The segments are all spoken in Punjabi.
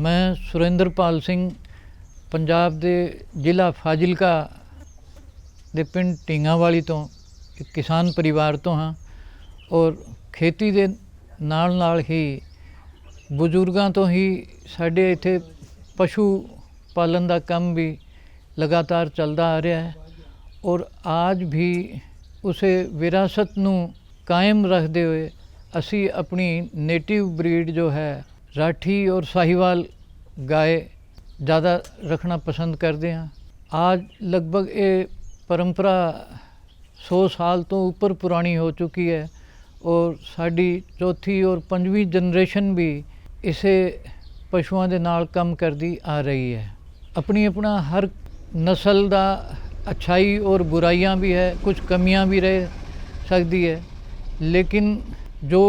ਮੈਂ ਸੁਰਿੰਦਰਪਾਲ ਸਿੰਘ ਪੰਜਾਬ ਦੇ ਜ਼ਿਲ੍ਹਾ ਫਾਜ਼ਿਲਕਾ ਦੇ ਪਿੰਡ ਢੀਂਗਾਵਾਲੀ ਤੋਂ ਇੱਕ ਕਿਸਾਨ ਪਰਿਵਾਰ ਤੋਂ ਹਾਂ ਔਰ ਖੇਤੀ ਦੇ ਨਾਲ ਨਾਲ ਹੀ ਬਜ਼ੁਰਗਾਂ ਤੋਂ ਹੀ ਸਾਡੇ ਇੱਥੇ ਪਸ਼ੂ ਪਾਲਣ ਦਾ ਕੰਮ ਵੀ ਲਗਾਤਾਰ ਚੱਲਦਾ ਆ ਰਿਹਾ ਹੈ ਔਰ ਆਜ ਵੀ ਉਸੇ ਵਿਰਾਸਤ ਨੂੰ ਕਾਇਮ ਰੱਖਦੇ ਹੋਏ ਅਸੀਂ ਆਪਣੀ ਨੇਟਿਵ ਬਰੀਡ ਜੋ ਹੈ ਰਾਠੀ ਔਰ ਸਾਹੀਵਾਲ ਗਾਏ ज़्यादा रखना पसंद करते हैं आज लगभग ये परंपरा 100 ਸਾਲ ਤੋਂ ਉੱਪਰ ਪੁਰਾਣੀ ਹੋ ਚੁੱਕੀ ਹੈ ਔਰ ਸਾਡੀ ਚੌਥੀ ਔਰ ਪੰਜਵੀਂ ਜਨਰੇਸ਼ਨ ਵੀ ਇਸੇ ਪਸ਼ੂਆਂ ਦੇ ਨਾਲ ਕੰਮ ਕਰਦੀ ਆ ਰਹੀ ਹੈ ਆਪਣੀ ਆਪਣਾ ਹਰ ਨਸਲ ਦਾ ਅੱਛਾਈ ਔਰ ਬੁਰਾਈਆਂ ਵੀ ਹੈ ਕੁਝ ਕਮੀਆਂ ਵੀ ਰਹਿ ਸਕਦੀ ਹੈ ਲੇਕਿਨ ਜੋ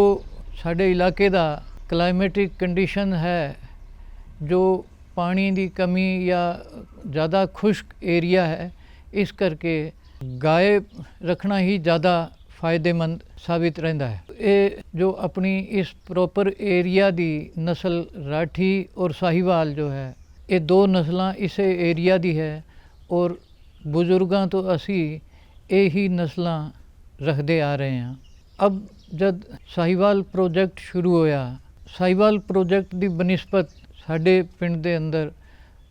ਸਾਡੇ ਇਲਾਕੇ ਦਾ ਕਲਾਈਮੈਟਿਕ ਕੰਡੀਸ਼ਨ ਹੈ, ਜੋ ਪਾਣੀ ਦੀ ਕਮੀ ਜਾਂ ਜ਼ਿਆਦਾ ਖੁਸ਼ਕ ਏਰੀਆ ਹੈ, ਇਸ ਕਰਕੇ ਗਾਏ ਰੱਖਣਾ ਹੀ ਜ਼ਿਆਦਾ ਫਾਇਦੇਮੰਦ ਸਾਬਿਤ ਰਹਿੰਦਾ ਹੈ। ਇਹ ਜੋ ਆਪਣੀ ਇਸ ਪ੍ਰੋਪਰ ਏਰੀਆ ਦੀ ਨਸਲ ਰਾਠੀ ਔਰ ਸਾਹੀਵਾਲ ਜੋ ਹੈ, ਇਹ ਦੋ ਨਸਲਾਂ ਇਸੇ ਏਰੀਆ ਦੀ ਹੈ ਔਰ ਬਜ਼ੁਰਗਾਂ ਤੋਂ ਅਸੀਂ ਇਹੀ ਨਸਲਾਂ ਰੱਖਦੇ ਆ ਰਹੇ ਹਾਂ। ਅਬ ਜਦ ਸਾਹੀਵਾਲ ਪ੍ਰੋਜੈਕਟ ਸ਼ੁਰੂ ਹੋਇਆ ਸਾਹੀਵਾਲ ਪ੍ਰੋਜੈਕਟ ਦੀ ਬਨਿਸਬਤ ਸਾਡੇ ਪਿੰਡ ਦੇ ਅੰਦਰ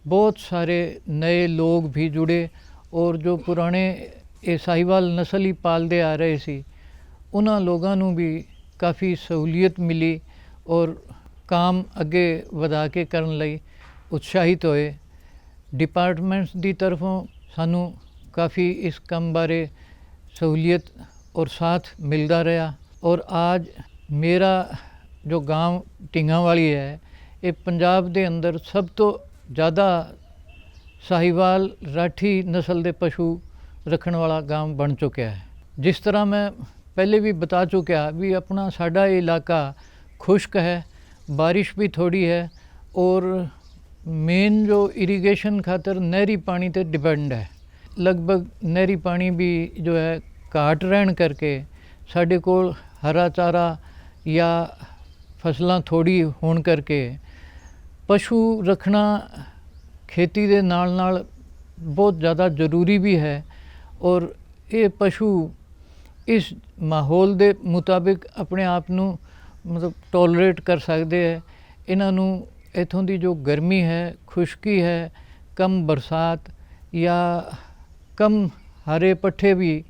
ਬਹੁਤ ਸਾਰੇ ਨਏ ਲੋਕ ਵੀ ਜੁੜੇ ਔਰ ਜੋ ਪੁਰਾਣੇ ਇਹ ਸਾਹੀਵਾਲ ਨਸਲ ਹੀ ਪਾਲਦੇ ਆ ਰਹੇ ਸੀ, ਉਹਨਾਂ ਲੋਕਾਂ ਨੂੰ ਵੀ ਕਾਫੀ ਸਹੂਲੀਅਤ ਮਿਲੀ ਔਰ ਕੰਮ ਅੱਗੇ ਵਧਾ ਕੇ ਕਰਨ ਲਈ ਉਤਸ਼ਾਹਿਤ ਹੋਏ। ਡਿਪਾਰਟਮੈਂਟਸ ਦੀ ਤਰਫੋਂ ਸਾਨੂੰ ਕਾਫੀ ਇਸ ਕੰਮ ਬਾਰੇ ਸਹੂਲੀਅਤ ਔਰ ਸਾਥ ਮਿਲਦਾ ਰਿਹਾ ਔਰ आज ਮੇਰਾ ਜੋ ਗਾਂ ਟਿੰਗਾ ਵਾਲੀ ਹੈ, ਇਹ ਪੰਜਾਬ ਦੇ ਅੰਦਰ ਸਭ ਤੋਂ ਜ਼ਿਆਦਾ ਸਾਹੀਵਾਲ ਰਾਠੀ ਨਸਲ ਦੇ ਪਸ਼ੂ ਰੱਖਣ ਵਾਲਾ ਗਾਂਵ ਬਣ ਚੁੱਕਿਆ ਹੈ। ਜਿਸ ਤਰ੍ਹਾਂ ਮੈਂ ਪਹਿਲੇ ਵੀ ਬਤਾ ਚੁੱਕਿਆ ਵੀ ਆਪਣਾ ਸਾਡਾ ਇਹ ਇਲਾਕਾ ਖੁਸ਼ਕ ਹੈ, ਬਾਰਿਸ਼ ਵੀ ਥੋੜੀ ਹੈ ਔਰ ਮੇਨ ਜੋ ਇਰੀਗੇਸ਼ਨ ਖਾਤਰ ਨਹਿਰੀ ਪਾਣੀ ਤੇ ਡਿਪੈਂਡ ਹੈ। ਲਗਭਗ ਨਹਿਰੀ ਪਾਣੀ ਵੀ ਜੋ ਹੈ ਘਾਟ ਰਹਿਣ ਕਰਕੇ ਸਾਡੇ ਕੋਲ ਹਰਾ ਚਾਰਾ ਜਾਂ ਫਸਲਾਂ ਥੋੜੀ ਹੋਣ ਕਰਕੇ ਪਸ਼ੂ ਰੱਖਣਾ ਖੇਤੀ ਦੇ ਨਾਲ ਨਾਲ ਬਹੁਤ ਜ਼ਿਆਦਾ ਜ਼ਰੂਰੀ ਵੀ ਹੈ ਔਰ ਇਹ ਪਸ਼ੂ ਇਸ ਮਾਹੌਲ ਦੇ ਮੁਤਾਬਿਕ ਆਪਣੇ ਆਪ ਨੂੰ ਮਤਲਬ ਟੋਲਰੇਟ ਕਰ ਸਕਦੇ ਹੈ। ਇਹਨਾਂ ਨੂੰ ਇਥੋਂ ਦੀ ਜੋ ਗਰਮੀ ਹੈ, ਖੁਸ਼ਕੀ ਹੈ, ਕਮ ਬਰਸਾਤ ਜਾਂ ਕਮ ਹਰੇ ਪੱਠੇ ਵੀ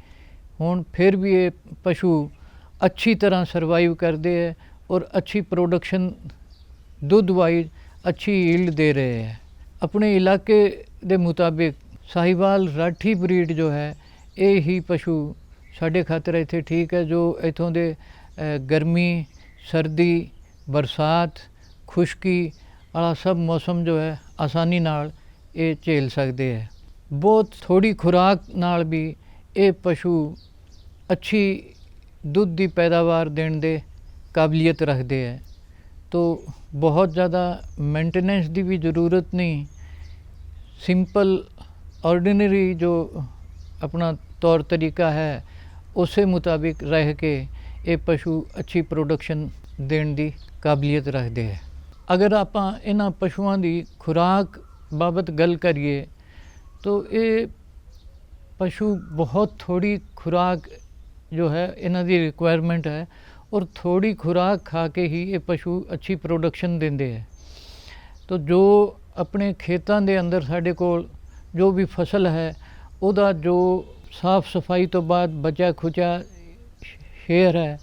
ਹੁਣ, ਫਿਰ ਵੀ ਇਹ ਪਸ਼ੂ ਅੱਛੀ ਤਰ੍ਹਾਂ ਸਰਵਾਈਵ ਕਰਦੇ ਹੈ। ਔਰ ਅੱਛੀ ਪ੍ਰੋਡਕਸ਼ਨ ਦੁੱਧ ਵਾਈਜ਼ ਅੱਛੀ ਈਲਡ ਦੇ ਰਹੇ ਹੈ। ਆਪਣੇ ਇਲਾਕੇ ਦੇ ਮੁਤਾਬਿਕ ਸਾਹੀਵਾਲ ਰਾਠੀ ਬਰੀਡ ਜੋ ਹੈ, ਇਹ ਹੀ ਪਸ਼ੂ ਸਾਡੇ ਖਾਤਰ ਇੱਥੇ ਠੀਕ ਹੈ, ਜੋ ਇਥੋਂ ਦੇ ਗਰਮੀ, ਸਰਦੀ, ਬਰਸਾਤ, ਖੁਸ਼ਕੀ ਵਾਲਾ ਸਭ ਮੌਸਮ ਜੋ ਹੈ, ਆਸਾਨੀ ਨਾਲ ਇਹ ਝੇਲ ਸਕਦੇ ਹੈ। ਬਹੁਤ ਥੋੜੀ ਖੁਰਾਕ ਨਾਲ ਵੀ ਇਹ ਪਸ਼ੂ ਅੱਛੀ ਦੁੱਧ ਦੀ ਪੈਦਾਵਾਰ ਦੇਣ ਦੇ ਕਾਬਲੀਅਤ ਰੱਖਦੇ ਹੈ ਤੋ ਬਹੁਤ ਜ਼ਿਆਦਾ ਮੇਨਟੇਨੈਂਸ ਦੀ ਵੀ ਜ਼ਰੂਰਤ ਨਹੀਂ। ਸਿੰਪਲ ਆਰਡੀਨਰੀ ਜੋ ਆਪਣਾ ਤੌਰ ਤਰੀਕਾ ਹੈ, ਉਸੇ ਮੁਤਾਬਿਕ ਰਹਿ ਕੇ ਇਹ ਪਸ਼ੂ ਅੱਛੀ ਪ੍ਰੋਡਕਸ਼ਨ ਦੇਣ ਦੀ ਕਾਬਲੀਅਤ ਰੱਖਦੇ ਹੈ ਅਗਰ ਆਪਾਂ ਇਹਨਾਂ ਪਸ਼ੂਆਂ ਦੀ ਖੁਰਾਕ ਬਾਬਤ ਗੱਲ ਕਰੀਏ, ਤਾਂ ਇਹ ਪਸ਼ੂ ਬਹੁਤ ਥੋੜੀ ਖੁਰਾਕ ਜੋ ਹੈ, ਇਹਨਾਂ ਦੀ ਰਿਕੁਆਇਰਮੈਂਟ ਹੈ ਔਰ ਥੋੜੀ ਖੁਰਾਕ ਖਾ ਕੇ ਹੀ ਇਹ ਪਸ਼ੂ ਅੱਛੀ ਪ੍ਰੋਡਕਸ਼ਨ ਦਿੰਦੇ ਹੈ ਤਾਂ ਜੋ ਆਪਣੇ ਖੇਤਾਂ ਦੇ ਅੰਦਰ ਸਾਡੇ ਕੋਲ ਜੋ ਵੀ ਫਸਲ ਹੈ, ਉਹਦਾ ਜੋ ਸਾਫ਼ ਸਫ਼ਾਈ ਤੋਂ ਬਾਅਦ ਬਚਿਆ ਖੁਚਾ ਸ਼ੇਰ ਹੈ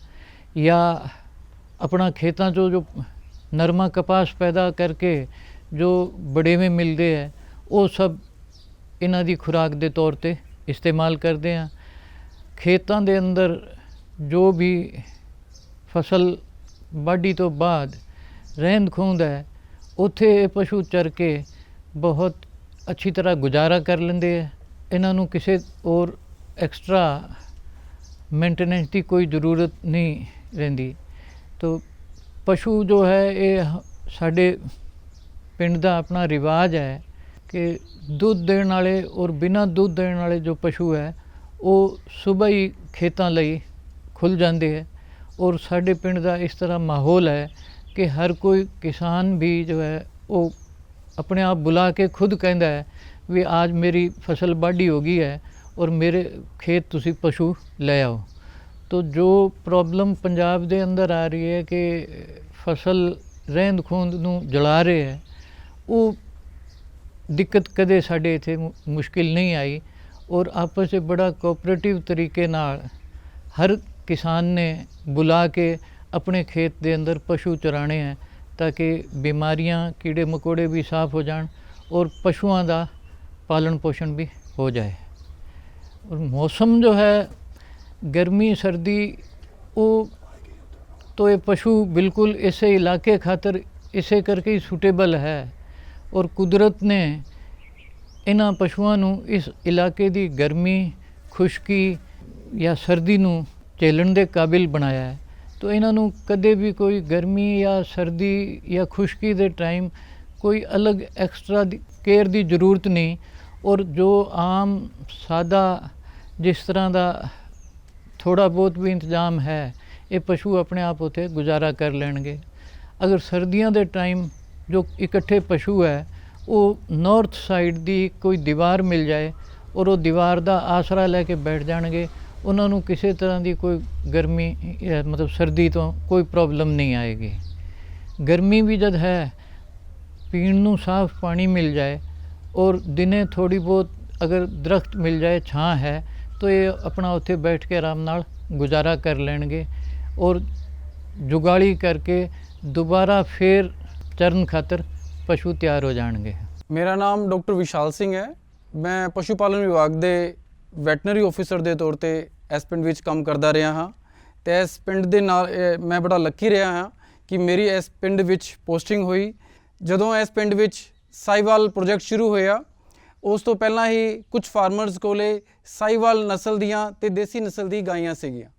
ਜਾਂ ਆਪਣਾ ਖੇਤਾਂ ਚੋਂ ਜੋ ਨਰਮਾ ਕਪਾਸ ਪੈਦਾ ਕਰਕੇ ਜੋ ਬੜੇਵੇਂ ਮਿਲਦੇ ਹੈ ਉਹ ਸਭ ਇਹਨਾਂ ਦੀ ਖੁਰਾਕ ਦੇ ਤੌਰ ਤੇ ਇਸਤੇਮਾਲ ਕਰਦੇ ਆ। ਖੇਤਾਂ ਦੇ ਅੰਦਰ ਜੋ ਵੀ ਫਸਲ ਵਾਢੀ ਤੋਂ ਬਾਅਦ ਰਹਿੰਦ ਖੂੰਹਦ ਹੈ, ਉੱਥੇ ਇਹ ਪਸ਼ੂ ਚਰ ਕੇ ਬਹੁਤ ਅੱਛੀ ਤਰ੍ਹਾਂ ਗੁਜ਼ਾਰਾ ਕਰ ਲੈਂਦੇ ਹੈ। ਇਹਨਾਂ ਨੂੰ ਕਿਸੇ ਹੋਰ ਐਕਸਟਰਾ ਮੇਨਟੇਨੈਂਸ ਦੀ ਕੋਈ ਜ਼ਰੂਰਤ ਨਹੀਂ ਰਹਿੰਦੀ। ਤੋ ਪਸ਼ੂ ਜੋ ਹੈ, ਇਹ ਸਾਡੇ ਪਿੰਡ ਦਾ ਆਪਣਾ ਰਿਵਾਜ ਹੈ ਕਿ ਦੁੱਧ ਦੇਣ ਵਾਲੇ ਔਰ ਬਿਨਾਂ ਦੁੱਧ ਦੇਣ ਵਾਲੇ ਜੋ ਪਸ਼ੂ ਹੈ, ਉਹ ਸਵੇਰ ਹੀ ਖੇਤਾਂ ਲਈ ਖੁੱਲ ਜਾਂਦੇ ਹੈ। ਔਰ ਸਾਡੇ ਪਿੰਡ ਦਾ ਇਸ ਤਰ੍ਹਾਂ ਮਾਹੌਲ ਹੈ ਕਿ ਹਰ ਕੋਈ ਕਿਸਾਨ ਵੀ ਜੋ ਹੈ, ਉਹ ਆਪਣੇ ਆਪ ਬੁਲਾ ਕੇ ਖੁਦ ਕਹਿੰਦਾ ਹੈ ਵੀ ਅੱਜ ਮੇਰੀ ਫਸਲ ਵਾਢੀ ਹੋ ਗਈ ਹੈ ਔਰ ਮੇਰੇ ਖੇਤ ਤੁਸੀਂ ਪਸ਼ੂ ਲੈ ਆਓ। ਤੋ ਜੋ ਪ੍ਰੋਬਲਮ ਪੰਜਾਬ ਦੇ ਅੰਦਰ ਆ ਰਹੀ ਹੈ ਕਿ ਫਸਲ ਰਹਿੰਦ ਖੂੰਦ ਨੂੰ ਜਲਾ ਰਹੇ ਹੈ, ਉਹ ਦਿੱਕਤ ਕਦੇ ਸਾਡੇ ਇੱਥੇ ਮੁਸ਼ਕਿਲ ਨਹੀਂ ਆਈ ਔਰ ਆਪਸ ਵਿੱਚ ਬੜਾ ਕੋਆਪਰੇਟਿਵ ਤਰੀਕੇ ਨਾਲ ਹਰ ਕਿਸਾਨ ਨੇ ਬੁਲਾ ਕੇ ਆਪਣੇ ਖੇਤ ਦੇ ਅੰਦਰ ਪਸ਼ੂ ਚਰਾਣੇ ਹੈ ਤਾਂ ਕਿ ਬਿਮਾਰੀਆਂ, ਕੀੜੇ ਮਕੋੜੇ ਵੀ ਸਾਫ਼ ਹੋ ਜਾਣ ਔਰ ਪਸ਼ੂਆਂ ਦਾ ਪਾਲਣ ਪੋਸ਼ਣ ਵੀ ਹੋ ਜਾਏ। ਔਰ ਮੌਸਮ ਜੋ ਹੈ, ਗਰਮੀ, ਸਰਦੀ, ਉਹ ਤੋਂ ਇਹ ਪਸ਼ੂ ਬਿਲਕੁਲ ਇਸੇ ਇਲਾਕੇ ਖਾਤਰ ਇਸੇ ਕਰਕੇ ਹੀ ਸੂਟੇਬਲ ਹੈ ਔਰ ਕੁਦਰਤ ਨੇ ਇਹਨਾਂ ਪਸ਼ੂਆਂ ਨੂੰ ਇਸ ਇਲਾਕੇ ਦੀ ਗਰਮੀ, ਖੁਸ਼ਕੀ ਜਾਂ ਸਰਦੀ ਨੂੰ ਝੇਲਣ ਦੇ ਕਾਬਿਲ ਬਣਾਇਆ ਹੈ। ਤਾਂ ਇਹਨਾਂ ਨੂੰ ਕਦੇ ਵੀ ਕੋਈ ਗਰਮੀ ਜਾਂ ਸਰਦੀ ਜਾਂ ਖੁਸ਼ਕੀ ਦੇ ਟਾਈਮ ਕੋਈ ਅਲੱਗ ਐਕਸਟਰਾ ਕੇਅਰ ਦੀ ਜ਼ਰੂਰਤ ਨਹੀਂ ਔਰ ਜੋ ਆਮ ਸਾਦਾ ਜਿਸ ਤਰ੍ਹਾਂ ਦਾ ਥੋੜਾ ਬਹੁਤ ਵੀ ਇੰਤਜ਼ਾਮ ਹੈ, ਇਹ ਪਸ਼ੂ ਆਪਣੇ ਆਪ ਉਤੇ ਗੁਜ਼ਾਰਾ ਕਰ ਲੈਣਗੇ। ਅਗਰ ਸਰਦੀਆਂ ਦੇ ਟਾਈਮ ਜੋ ਇਕੱਠੇ ਪਸ਼ੂ ਹੈ, ਉਹ ਨਾਰਥ ਸਾਈਡ ਦੀ ਕੋਈ ਦੀਵਾਰ ਮਿਲ ਜਾਏ ਔਰ ਉਹ ਦੀਵਾਰ ਦਾ ਆਸਰਾ ਲੈ ਕੇ ਬੈਠ ਜਾਣਗੇ ਉਹਨਾਂ ਨੂੰ ਕਿਸੇ ਤਰ੍ਹਾਂ ਦੀ ਕੋਈ ਗਰਮੀ, ਅਹ, ਮਤਲਬ ਸਰਦੀ ਤੋਂ ਕੋਈ ਪ੍ਰੋਬਲਮ ਨਹੀਂ ਆਏਗੀ। ਗਰਮੀ ਵੀ ਜਦ ਹੈ, ਪੀਣ ਨੂੰ ਸਾਫ਼ ਪਾਣੀ ਮਿਲ ਜਾਏ ਔਰ ਦਿਨੇ ਥੋੜੀ ਬਹੁਤ ਅਗਰ ਦਰਖਤ ਮਿਲ ਜਾਏ, ਛਾਂ ਹੈ, ਤਾਂ ਇਹ ਆਪਣਾ ਉੱਥੇ ਬੈਠ ਕੇ ਆਰਾਮ ਨਾਲ ਗੁਜ਼ਾਰਾ ਕਰ ਲੈਣਗੇ ਔਰ ਜੁਗਾਲੀ ਕਰਕੇ ਦੁਬਾਰਾ ਫੇਰ ਚਰਨ ਖਾਤਰ ਪਸ਼ੂ ਤਿਆਰ ਹੋ ਜਾਣਗੇ। ਮੇਰਾ ਨਾਮ ਡਾਕਟਰ ਵਿਸ਼ਾਲ ਸਿੰਘ ਹੈ। ਮੈਂ ਪਸ਼ੂ ਪਾਲਣ ਵਿਭਾਗ ਦੇ ਵੈਟਨਰੀ ਆਫੀਸਰ ਦੇ ਤੌਰ ਤੇ ਇਸ ਪਿੰਡ ਵਿੱਚ ਕੰਮ ਕਰਦਾ ਰਿਹਾ ਹਾਂ ਤੇ ਇਸ ਪਿੰਡ ਦੇ ਨਾਲ ਮੈਂ ਬੜਾ ਲੱਕੀ ਰਿਹਾ ਹਾਂ ਕਿ ਮੇਰੀ ਇਸ ਪਿੰਡ ਵਿੱਚ ਪੋਸਟਿੰਗ ਹੋਈ। ਜਦੋਂ ਇਸ ਪਿੰਡ ਵਿੱਚ ਸਾਈਵਾਲ ਪ੍ਰੋਜੈਕਟ ਸ਼ੁਰੂ ਹੋਇਆ, ਉਸ ਤੋਂ ਪਹਿਲਾਂ ਹੀ ਕੁਝ ਫਾਰਮਰਸ ਕੋਲੇ ਸਾਈਵਾਲ ਨਸਲ ਦੀਆਂ ਤੇ ਦੇਸੀ ਨਸਲ ਦੀ ਗਾਈਆਂ ਸੀਗੀਆਂ।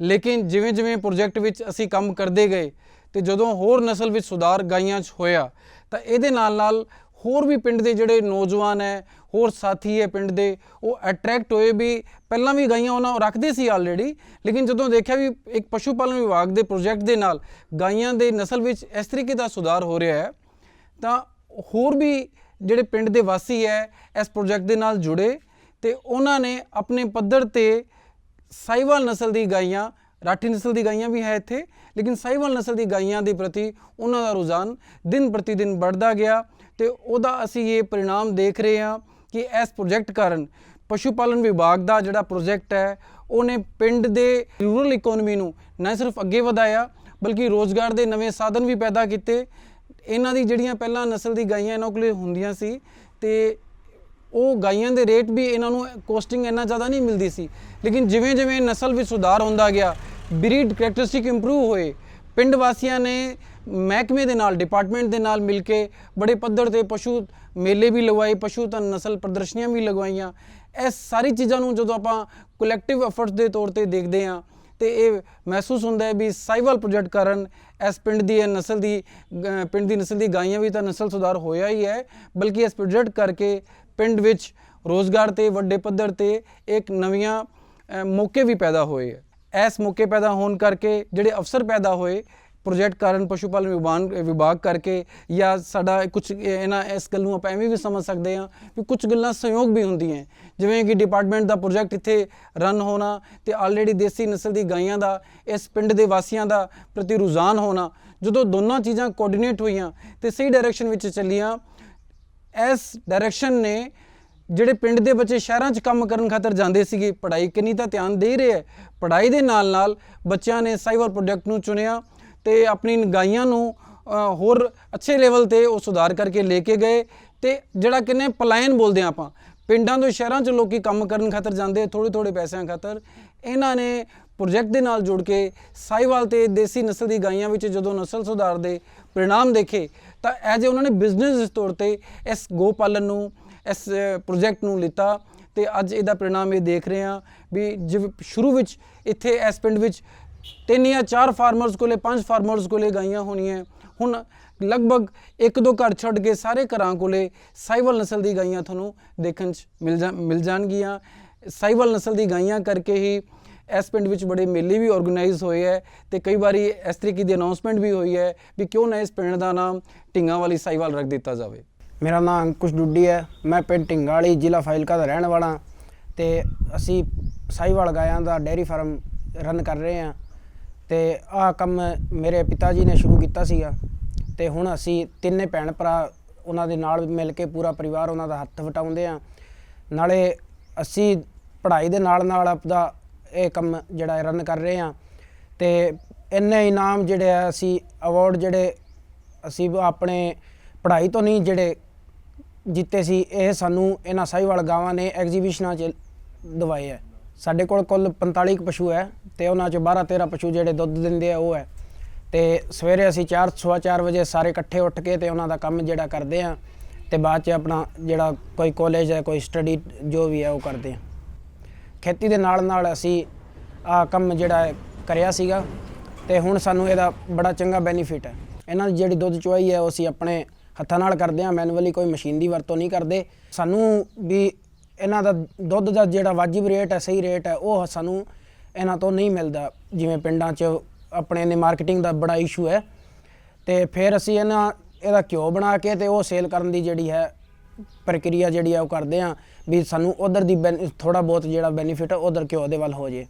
ਲੇਕਿਨ ਜਿਵੇਂ ਜਿਵੇਂ ਪ੍ਰੋਜੈਕਟ ਵਿੱਚ ਅਸੀਂ ਕੰਮ ਕਰਦੇ ਗਏ ਤੇ ਜਦੋਂ ਹੋਰ ਨਸਲ ਵਿੱਚ ਸੁਧਾਰ ਗਾਈਆਂ 'ਚ ਹੋਇਆ, ਤਾਂ ਇਹਦੇ ਨਾਲ ਨਾਲ ਹੋਰ ਵੀ ਪਿੰਡ ਦੇ ਜਿਹੜੇ ਨੌਜਵਾਨ ਹੈ, ਹੋਰ ਸਾਥੀ ਹੈ ਪਿੰਡ ਦੇ, ਉਹ ਅਟਰੈਕਟ ਹੋਏ ਵੀ ਪਹਿਲਾਂ ਵੀ ਗਾਈਆਂ ਉਹਨਾਂ ਰੱਖਦੇ ਸੀ ਆਲਰੇਡੀ ਲੇਕਿਨ ਜਦੋਂ ਦੇਖਿਆ ਵੀ ਇੱਕ ਪਸ਼ੂ ਪਾਲਣ ਵਿਭਾਗ ਦੇ ਪ੍ਰੋਜੈਕਟ ਦੇ ਨਾਲ ਗਾਈਆਂ ਦੇ ਨਸਲ ਵਿੱਚ ਇਸ ਤਰੀਕੇ ਦਾ ਸੁਧਾਰ ਹੋ ਰਿਹਾ ਹੈ, ਤਾਂ ਹੋਰ ਵੀ ਜਿਹੜੇ ਪਿੰਡ ਦੇ ਵਾਸੀ ਹੈ ਇਸ ਪ੍ਰੋਜੈਕਟ ਦੇ ਨਾਲ ਜੁੜੇ ਤੇ ਉਹਨਾਂ ਨੇ ਆਪਣੇ ਪੱਧਰ ਤੇ ਸਾਈਵਾਲ ਨਸਲ ਦੀ ਗਾਈਆਂ, ਰਾਠੀ ਨਸਲ ਦੀ ਗਾਈਆਂ ਵੀ ਹੈ ਇੱਥੇ, ਲੇਕਿਨ ਸਾਈਵਾਲ ਨਸਲ ਦੀ ਗਾਈਆਂ ਦੇ ਪ੍ਰਤੀ ਉਹਨਾਂ ਦਾ ਰੁਝਾਨ ਦਿਨ ਪ੍ਰਤੀ ਦਿਨ ਵੱਧਦਾ ਗਿਆ। ਤੇ ਉਹਦਾ ਅਸੀਂ ਇਹ ਪਰਿਣਾਮ ਦੇਖ ਰਹੇ ਹਾਂ ਕਿ ਇਸ ਪ੍ਰੋਜੈਕਟ ਕਾਰਨ ਪਸ਼ੂ ਪਾਲਣ ਵਿਭਾਗ ਦਾ ਜਿਹੜਾ ਪ੍ਰੋਜੈਕਟ ਹੈ, ਉਹਨੇ ਪਿੰਡ ਦੇ ਰੂਰਲ ਇਕਨੋਮੀ ਨੂੰ ਨਾ ਸਿਰਫ ਅੱਗੇ ਵਧਾਇਆ, ਬਲਕਿ ਰੋਜ਼ਗਾਰ ਦੇ ਨਵੇਂ ਸਾਧਨ ਵੀ ਪੈਦਾ ਕੀਤੇ। ਇਹਨਾਂ ਦੀ ਜਿਹੜੀਆਂ ਪਹਿਲਾਂ ਨਸਲ ਦੀ ਗਾਈਆਂ ਇਹਨਾਂ ਕੋਲੇ ਹੁੰਦੀਆਂ ਸੀ ਤੇ ਉਹ ਗਾਈਆਂ ਦੇ ਰੇਟ ਵੀ ਇਹਨਾਂ ਨੂੰ ਕੋਸਟਿੰਗ ਇੰਨਾ ਜ਼ਿਆਦਾ ਨਹੀਂ ਮਿਲਦੀ ਸੀ। ਲੇਕਿਨ ਜਿਵੇਂ ਜਿਵੇਂ ਨਸਲ ਵਿੱਚ ਸੁਧਾਰ ਹੁੰਦਾ ਗਿਆ, ਬਰੀਡ ਕਰੈਕਟਰਿਸਟਿਕ ਇੰਪਰੂਵ ਹੋਏ, ਪਿੰਡ ਵਾਸੀਆਂ ਨੇ ਮਹਿਕਮੇ ਦੇ ਨਾਲ ਡਿਪਾਰਟਮੈਂਟ ਦੇ ਨਾਲ ਮਿਲ ਕੇ ਬੜੇ ਪੱਧਰ ਤੇ ਪਸ਼ੂ ਮੇਲੇ ਵੀ ਲਗਵਾਏ, ਪਸ਼ੂ ਤਾਂ ਨਸਲ ਪ੍ਰਦਰਸ਼ਨੀਆਂ ਵੀ ਲਗਵਾਈਆਂ। ਇਹ ਸਾਰੀ ਚੀਜ਼ਾਂ ਨੂੰ ਜਦੋਂ ਆਪਾਂ ਕਲੈਕਟਿਵ ਐਫਰਟਸ ਦੇ ਤੌਰ ਤੇ ਦੇਖਦੇ ਹਾਂ, ਤੇ ਇਹ ਮਹਿਸੂਸ ਹੁੰਦਾ ਹੈ ਵੀ ਸਾਈਵਲ ਪ੍ਰੋਜੈਕਟ ਕਾਰਨ ਇਸ ਪਿੰਡ ਦੀ, ਇਹ ਨਸਲ ਦੀ ਪਿੰਡ ਦੀ ਨਸਲ ਦੀ ਗਾਈਆਂ ਵੀ ਤਾਂ ਨਸਲ ਸੁਧਾਰ ਹੋਇਆ ਹੀ ਹੈ, ਬਲਕਿ ਇਸ ਪ੍ਰੋਜੈਕਟ ਕਰਕੇ ਪਿੰਡ ਵਿੱਚ ਰੋਜ਼ਗਾਰ ਤੇ ਵੱਡੇ ਪੱਧਰ ਤੇ ਇੱਕ ਨਵੀਆਂ ਮੌਕੇ ਵੀ ਪੈਦਾ ਹੋਏ ਹੈ। ਇਸ ਮੌਕੇ ਪੈਦਾ ਹੋਣ ਕਰਕੇ ਜਿਹੜੇ ਅਫਸਰ ਪੈਦਾ ਹੋਏ ਪ੍ਰੋਜੈਕਟ ਕਾਰਨ ਪਸ਼ੂ ਪਾਲਣ ਵਿਭਾਗ ਵਿਭਾਗ ਕਰਕੇ ਜਾਂ ਸਾਡਾ ਕੁਝ ਇਹਨਾਂ, ਇਸ ਗੱਲ ਨੂੰ ਆਪਾਂ ਐਵੇਂ ਵੀ ਸਮਝ ਸਕਦੇ ਹਾਂ ਵੀ ਕੁਝ ਗੱਲਾਂ ਸਹਿਯੋਗ ਵੀ ਹੁੰਦੀਆਂ ਜਿਵੇਂ ਕਿ ਡਿਪਾਰਟਮੈਂਟ ਦਾ ਪ੍ਰੋਜੈਕਟ ਇੱਥੇ ਰਨ ਹੋਣਾ ਤੇ ਆਲਰੇਡੀ ਦੇਸੀ ਨਸਲ ਦੀ ਗਾਈਆਂ ਦਾ, ਇਸ ਪਿੰਡ ਦੇ ਵਾਸੀਆਂ ਦਾ ਪ੍ਰਤੀ ਰੁਝਾਨ ਹੋਣਾ, ਜਦੋਂ ਦੋਨਾਂ ਚੀਜ਼ਾਂ ਕੋਆਰਡੀਨੇਟ ਹੋਈਆਂ ਤੇ ਸਹੀ ਡਾਇਰੈਕਸ਼ਨ ਵਿੱਚ ਚੱਲੀਆਂ, ਇਸ ਡਾਇਰੈਕਸ਼ਨ ਨੇ ਜਿਹੜੇ ਪਿੰਡ ਦੇ ਬੱਚੇ ਸ਼ਹਿਰਾਂ 'ਚ ਕੰਮ ਕਰਨ ਖਾਤਰ ਜਾਂਦੇ ਸੀਗੇ, ਪੜ੍ਹਾਈ ਕਿੰਨੀ ਤਾਂ ਧਿਆਨ ਦੇ ਰਹੇ ਹੈ। ਪੜ੍ਹਾਈ ਦੇ ਨਾਲ ਨਾਲ ਬੱਚਿਆਂ ਨੇ ਸਾਈਬਰ ਪ੍ਰੋਜੈਕਟ ਨੂੰ ਚੁਣਿਆ ਤੇ ਆਪਣੀ ਗਾਈਆਂ ਨੂੰ ਹੋਰ ਅੱਛੇ ਲੈਵਲ ਤੇ ਉਹ ਸੁਧਾਰ ਕਰਕੇ ਲੈ ਕੇ ਗਏ ਤੇ ਜਿਹੜਾ ਕਿੰਨੇ ਪਲਾਇਨ ਬੋਲਦੇ ਆ ਆਪਾਂ, ਪਿੰਡਾਂ ਤੋਂ ਸ਼ਹਿਰਾਂ 'ਚ ਲੋਕੀ ਕੰਮ ਕਰਨ ਖਾਤਰ ਜਾਂਦੇ ਥੋੜੇ ਥੋੜੇ ਪੈਸਿਆਂ ਖਾਤਰ, ਇਹਨਾਂ ਨੇ ਪ੍ਰੋਜੈਕਟ ਦੇ ਨਾਲ ਜੁੜ ਕੇ ਸਾਈਵਾਲ ਤੇ ਦੇਸੀ ਨਸਲ ਦੀ ਗਾਈਆਂ ਵਿੱਚ ਜਦੋਂ ਨਸਲ ਸੁਧਾਰ ਦੇ ਪਰਿਣਾਮ ਦੇਖੇ, ਤਾਂ ਐਜ ਉਹਨਾਂ ਨੇ ਬਿਜ਼ਨਸ ਦੇ ਤੌਰ ਤੇ ਇਸ ਗੋ ਪਾਲਣ ਨੂੰ, ਇਸ ਪ੍ਰੋਜੈਕਟ ਨੂੰ ਲਿੱਤਾ ਤੇ ਅੱਜ ਇਹਦਾ ਪਰਿਣਾਮ ਇਹ ਦੇਖ ਰਹੇ ਹਾਂ ਵੀ ਜਿਵੇਂ ਸ਼ੁਰੂ ਵਿੱਚ, ਇੱਥੇ ਇਸ ਪਿੰਡ ਵਿੱਚ ਤਿੰਨ ਜਾਂ ਚਾਰ ਫਾਰਮਰਸ ਕੋਲੇ, ਪੰਜ ਫਾਰਮਰਸ ਕੋਲੇ ਗਾਈਆਂ ਹੋਣੀਆਂ ਹੁਣ ਲਗਭਗ ਇੱਕ ਦੋ ਘਰ ਛੱਡ ਕੇ ਸਾਰੇ ਘਰਾਂ ਕੋਲੇ ਸਾਈਵਲ ਨਸਲ ਦੀ ਗਾਈਆਂ ਤੁਹਾਨੂੰ ਦੇਖਣ 'ਚ ਮਿਲ ਜਾ, ਮਿਲ ਜਾਣਗੀਆਂ। ਸਾਈਵਲ ਨਸਲ ਦੀ ਗਾਈਆਂ ਕਰਕੇ ਹੀ ਇਸ ਪਿੰਡ ਵਿੱਚ ਬੜੇ ਮੇਲੇ ਵੀ ਆਰਗੇਨਾਈਜ਼ ਹੋਏ ਹੈ ਤੇ ਕਈ ਵਾਰੀ ਇਸ ਤਰੀਕੇ ਦੀ ਅਨਾਉਂਸਮੈਂਟ ਵੀ ਹੋਈ ਹੈ ਵੀ ਕਿਉਂ ਨਾ ਇਸ ਪਿੰਡ ਦਾ ਨਾਮ ਢਿੰਗਾ ਵਾਲੀ ਸਾਈਵਾਲ ਰੱਖ ਦਿੱਤਾ ਜਾਵੇ। ਮੇਰਾ ਨਾਮ ਅੰਕੁਸ਼ ਡੁੱਡੀ ਹੈ। ਮੈਂ ਪਿੰਡ ਢਿੰਗਾਲੀ ਜ਼ਿਲ੍ਹਾ ਫਾਜ਼ਿਲਕਾ ਦਾ ਰਹਿਣ ਵਾਲਾ ਤੇ ਅਸੀਂ ਸਾਈਵਾਲ ਗਾਇਆਂ ਦਾ ਡੇਅਰੀ ਫਾਰਮ ਰਨ ਕਰ ਰਹੇ ਹਾਂ। ਤੇ ਆਹ ਕੰਮ ਮੇਰੇ ਪਿਤਾ ਜੀ ਨੇ ਸ਼ੁਰੂ ਕੀਤਾ ਸੀਗਾ। ਤੇ ਹੁਣ ਅਸੀਂ ਤਿੰਨੇ ਭੈਣ ਭਰਾ ਉਹਨਾਂ ਦੇ ਨਾਲ ਮਿਲ ਕੇ ਪੂਰਾ ਪਰਿਵਾਰ ਉਹਨਾਂ ਦਾ ਹੱਥ ਵਟਾਉਂਦੇ ਆ ਨਾਲੇ ਅਸੀਂ ਪੜ੍ਹਾਈ ਦੇ ਨਾਲ ਨਾਲ ਆਪਦਾ ਇਹ ਕੰਮ ਜਿਹੜਾ ਰਨ ਕਰ ਰਹੇ ਹਾਂ। ਤੇ ਇੰਨੇ ਇਨਾਮ ਜਿਹੜੇ ਆ ਅਸੀਂ ਅਵਾਰਡ ਜਿਹੜੇ ਅਸੀਂ ਆਪਣੇ ਪੜ੍ਹਾਈ ਤੋਂ ਨਹੀਂ ਜਿਹੜੇ ਜਿੱਤੇ ਸੀ, ਇਹ ਸਾਨੂੰ ਇਹਨਾਂ ਸਾਹੀਵਾਲ ਗਾਵਾਂ ਨੇ ਐਗਜ਼ੀਬਿਸ਼ਨਾਂ 'ਚ ਦਵਾਏ ਹੈ ਸਾਡੇ ਕੋਲ ਕੁੱਲ 45 ਕੁ ਪਸ਼ੂ ਹੈ। ਤੇ ਉਹਨਾਂ 'ਚ 12 13 ਪਸ਼ੂ ਜਿਹੜੇ ਦੁੱਧ ਦਿੰਦੇ ਆ, ਉਹ ਹੈ। ਤੇ ਸਵੇਰੇ ਅਸੀਂ 4 ਸਵਾ ਚਾਰ ਵਜੇ ਸਾਰੇ ਇਕੱਠੇ ਉੱਠ ਕੇ ਤੇ ਉਹਨਾਂ ਦਾ ਕੰਮ ਜਿਹੜਾ ਕਰਦੇ ਆ, ਤੇ ਬਾਅਦ 'ਚ ਆਪਣਾ ਜਿਹੜਾ ਕੋਈ ਕਾਲਜ ਹੈ, ਕੋਈ ਸਟੱਡੀ ਜੋ ਵੀ ਹੈ, ਉਹ ਕਰਦੇ ਆ। ਖੇਤੀ ਦੇ ਨਾਲ ਨਾਲ ਅਸੀਂ ਆ ਕੰਮ ਜਿਹੜਾ ਕਰਿਆ ਸੀਗਾ, ਤੇ ਹੁਣ ਸਾਨੂੰ ਇਹਦਾ ਬੜਾ ਚੰਗਾ ਬੈਨੀਫਿਟ ਹੈ। ਇਹਨਾਂ ਦੀ ਜਿਹੜੀ ਦੁੱਧ ਚੁਆਈ ਹੈ, ਉਹ ਅਸੀਂ ਆਪਣੇ ਹੱਥਾਂ ਨਾਲ ਕਰਦੇ ਹਾਂ ਮੈਨੂਅਲੀ ਕੋਈ ਮਸ਼ੀਨ ਦੀ ਵਰਤੋਂ ਨਹੀਂ ਕਰਦੇ। ਸਾਨੂੰ ਵੀ ਇਹਨਾਂ ਦਾ ਦੁੱਧ ਦਾ ਜਿਹੜਾ ਵਾਜਿਬ ਰੇਟ ਹੈ, ਸਹੀ ਰੇਟ ਹੈ, ਉਹ ਸਾਨੂੰ ਇਹਨਾਂ ਤੋਂ ਨਹੀਂ ਮਿਲਦਾ। ਜਿਵੇਂ ਪਿੰਡਾਂ 'ਚ ਆਪਣੇ ਨੇ ਮਾਰਕੀਟਿੰਗ ਦਾ ਬੜਾ ਇਸ਼ੂ ਹੈ। ਤੇ ਫਿਰ ਅਸੀਂ ਇਹਨਾਂ, ਇਹਦਾ ਘਿਓ ਬਣਾ ਕੇ ਤੇ ਉਹ ਸੇਲ ਕਰਨ ਦੀ ਜਿਹੜੀ ਹੈ ਪ੍ਰਕਿਰਿਆ ਜਿਹੜੀ ਆ ਉਹ ਕਰਦੇ ਆ ਵੀ ਸਾਨੂੰ ਉਧਰ ਦੀ ਥੋੜਾ ਬਹੁਤ ਜਿਹੜਾ ਬੈਨੀਫਿਟ ਹੈ, ਉਧਰ ਘਿਓ ਦੇ ਵੱਲ ਹੋ ਜੇ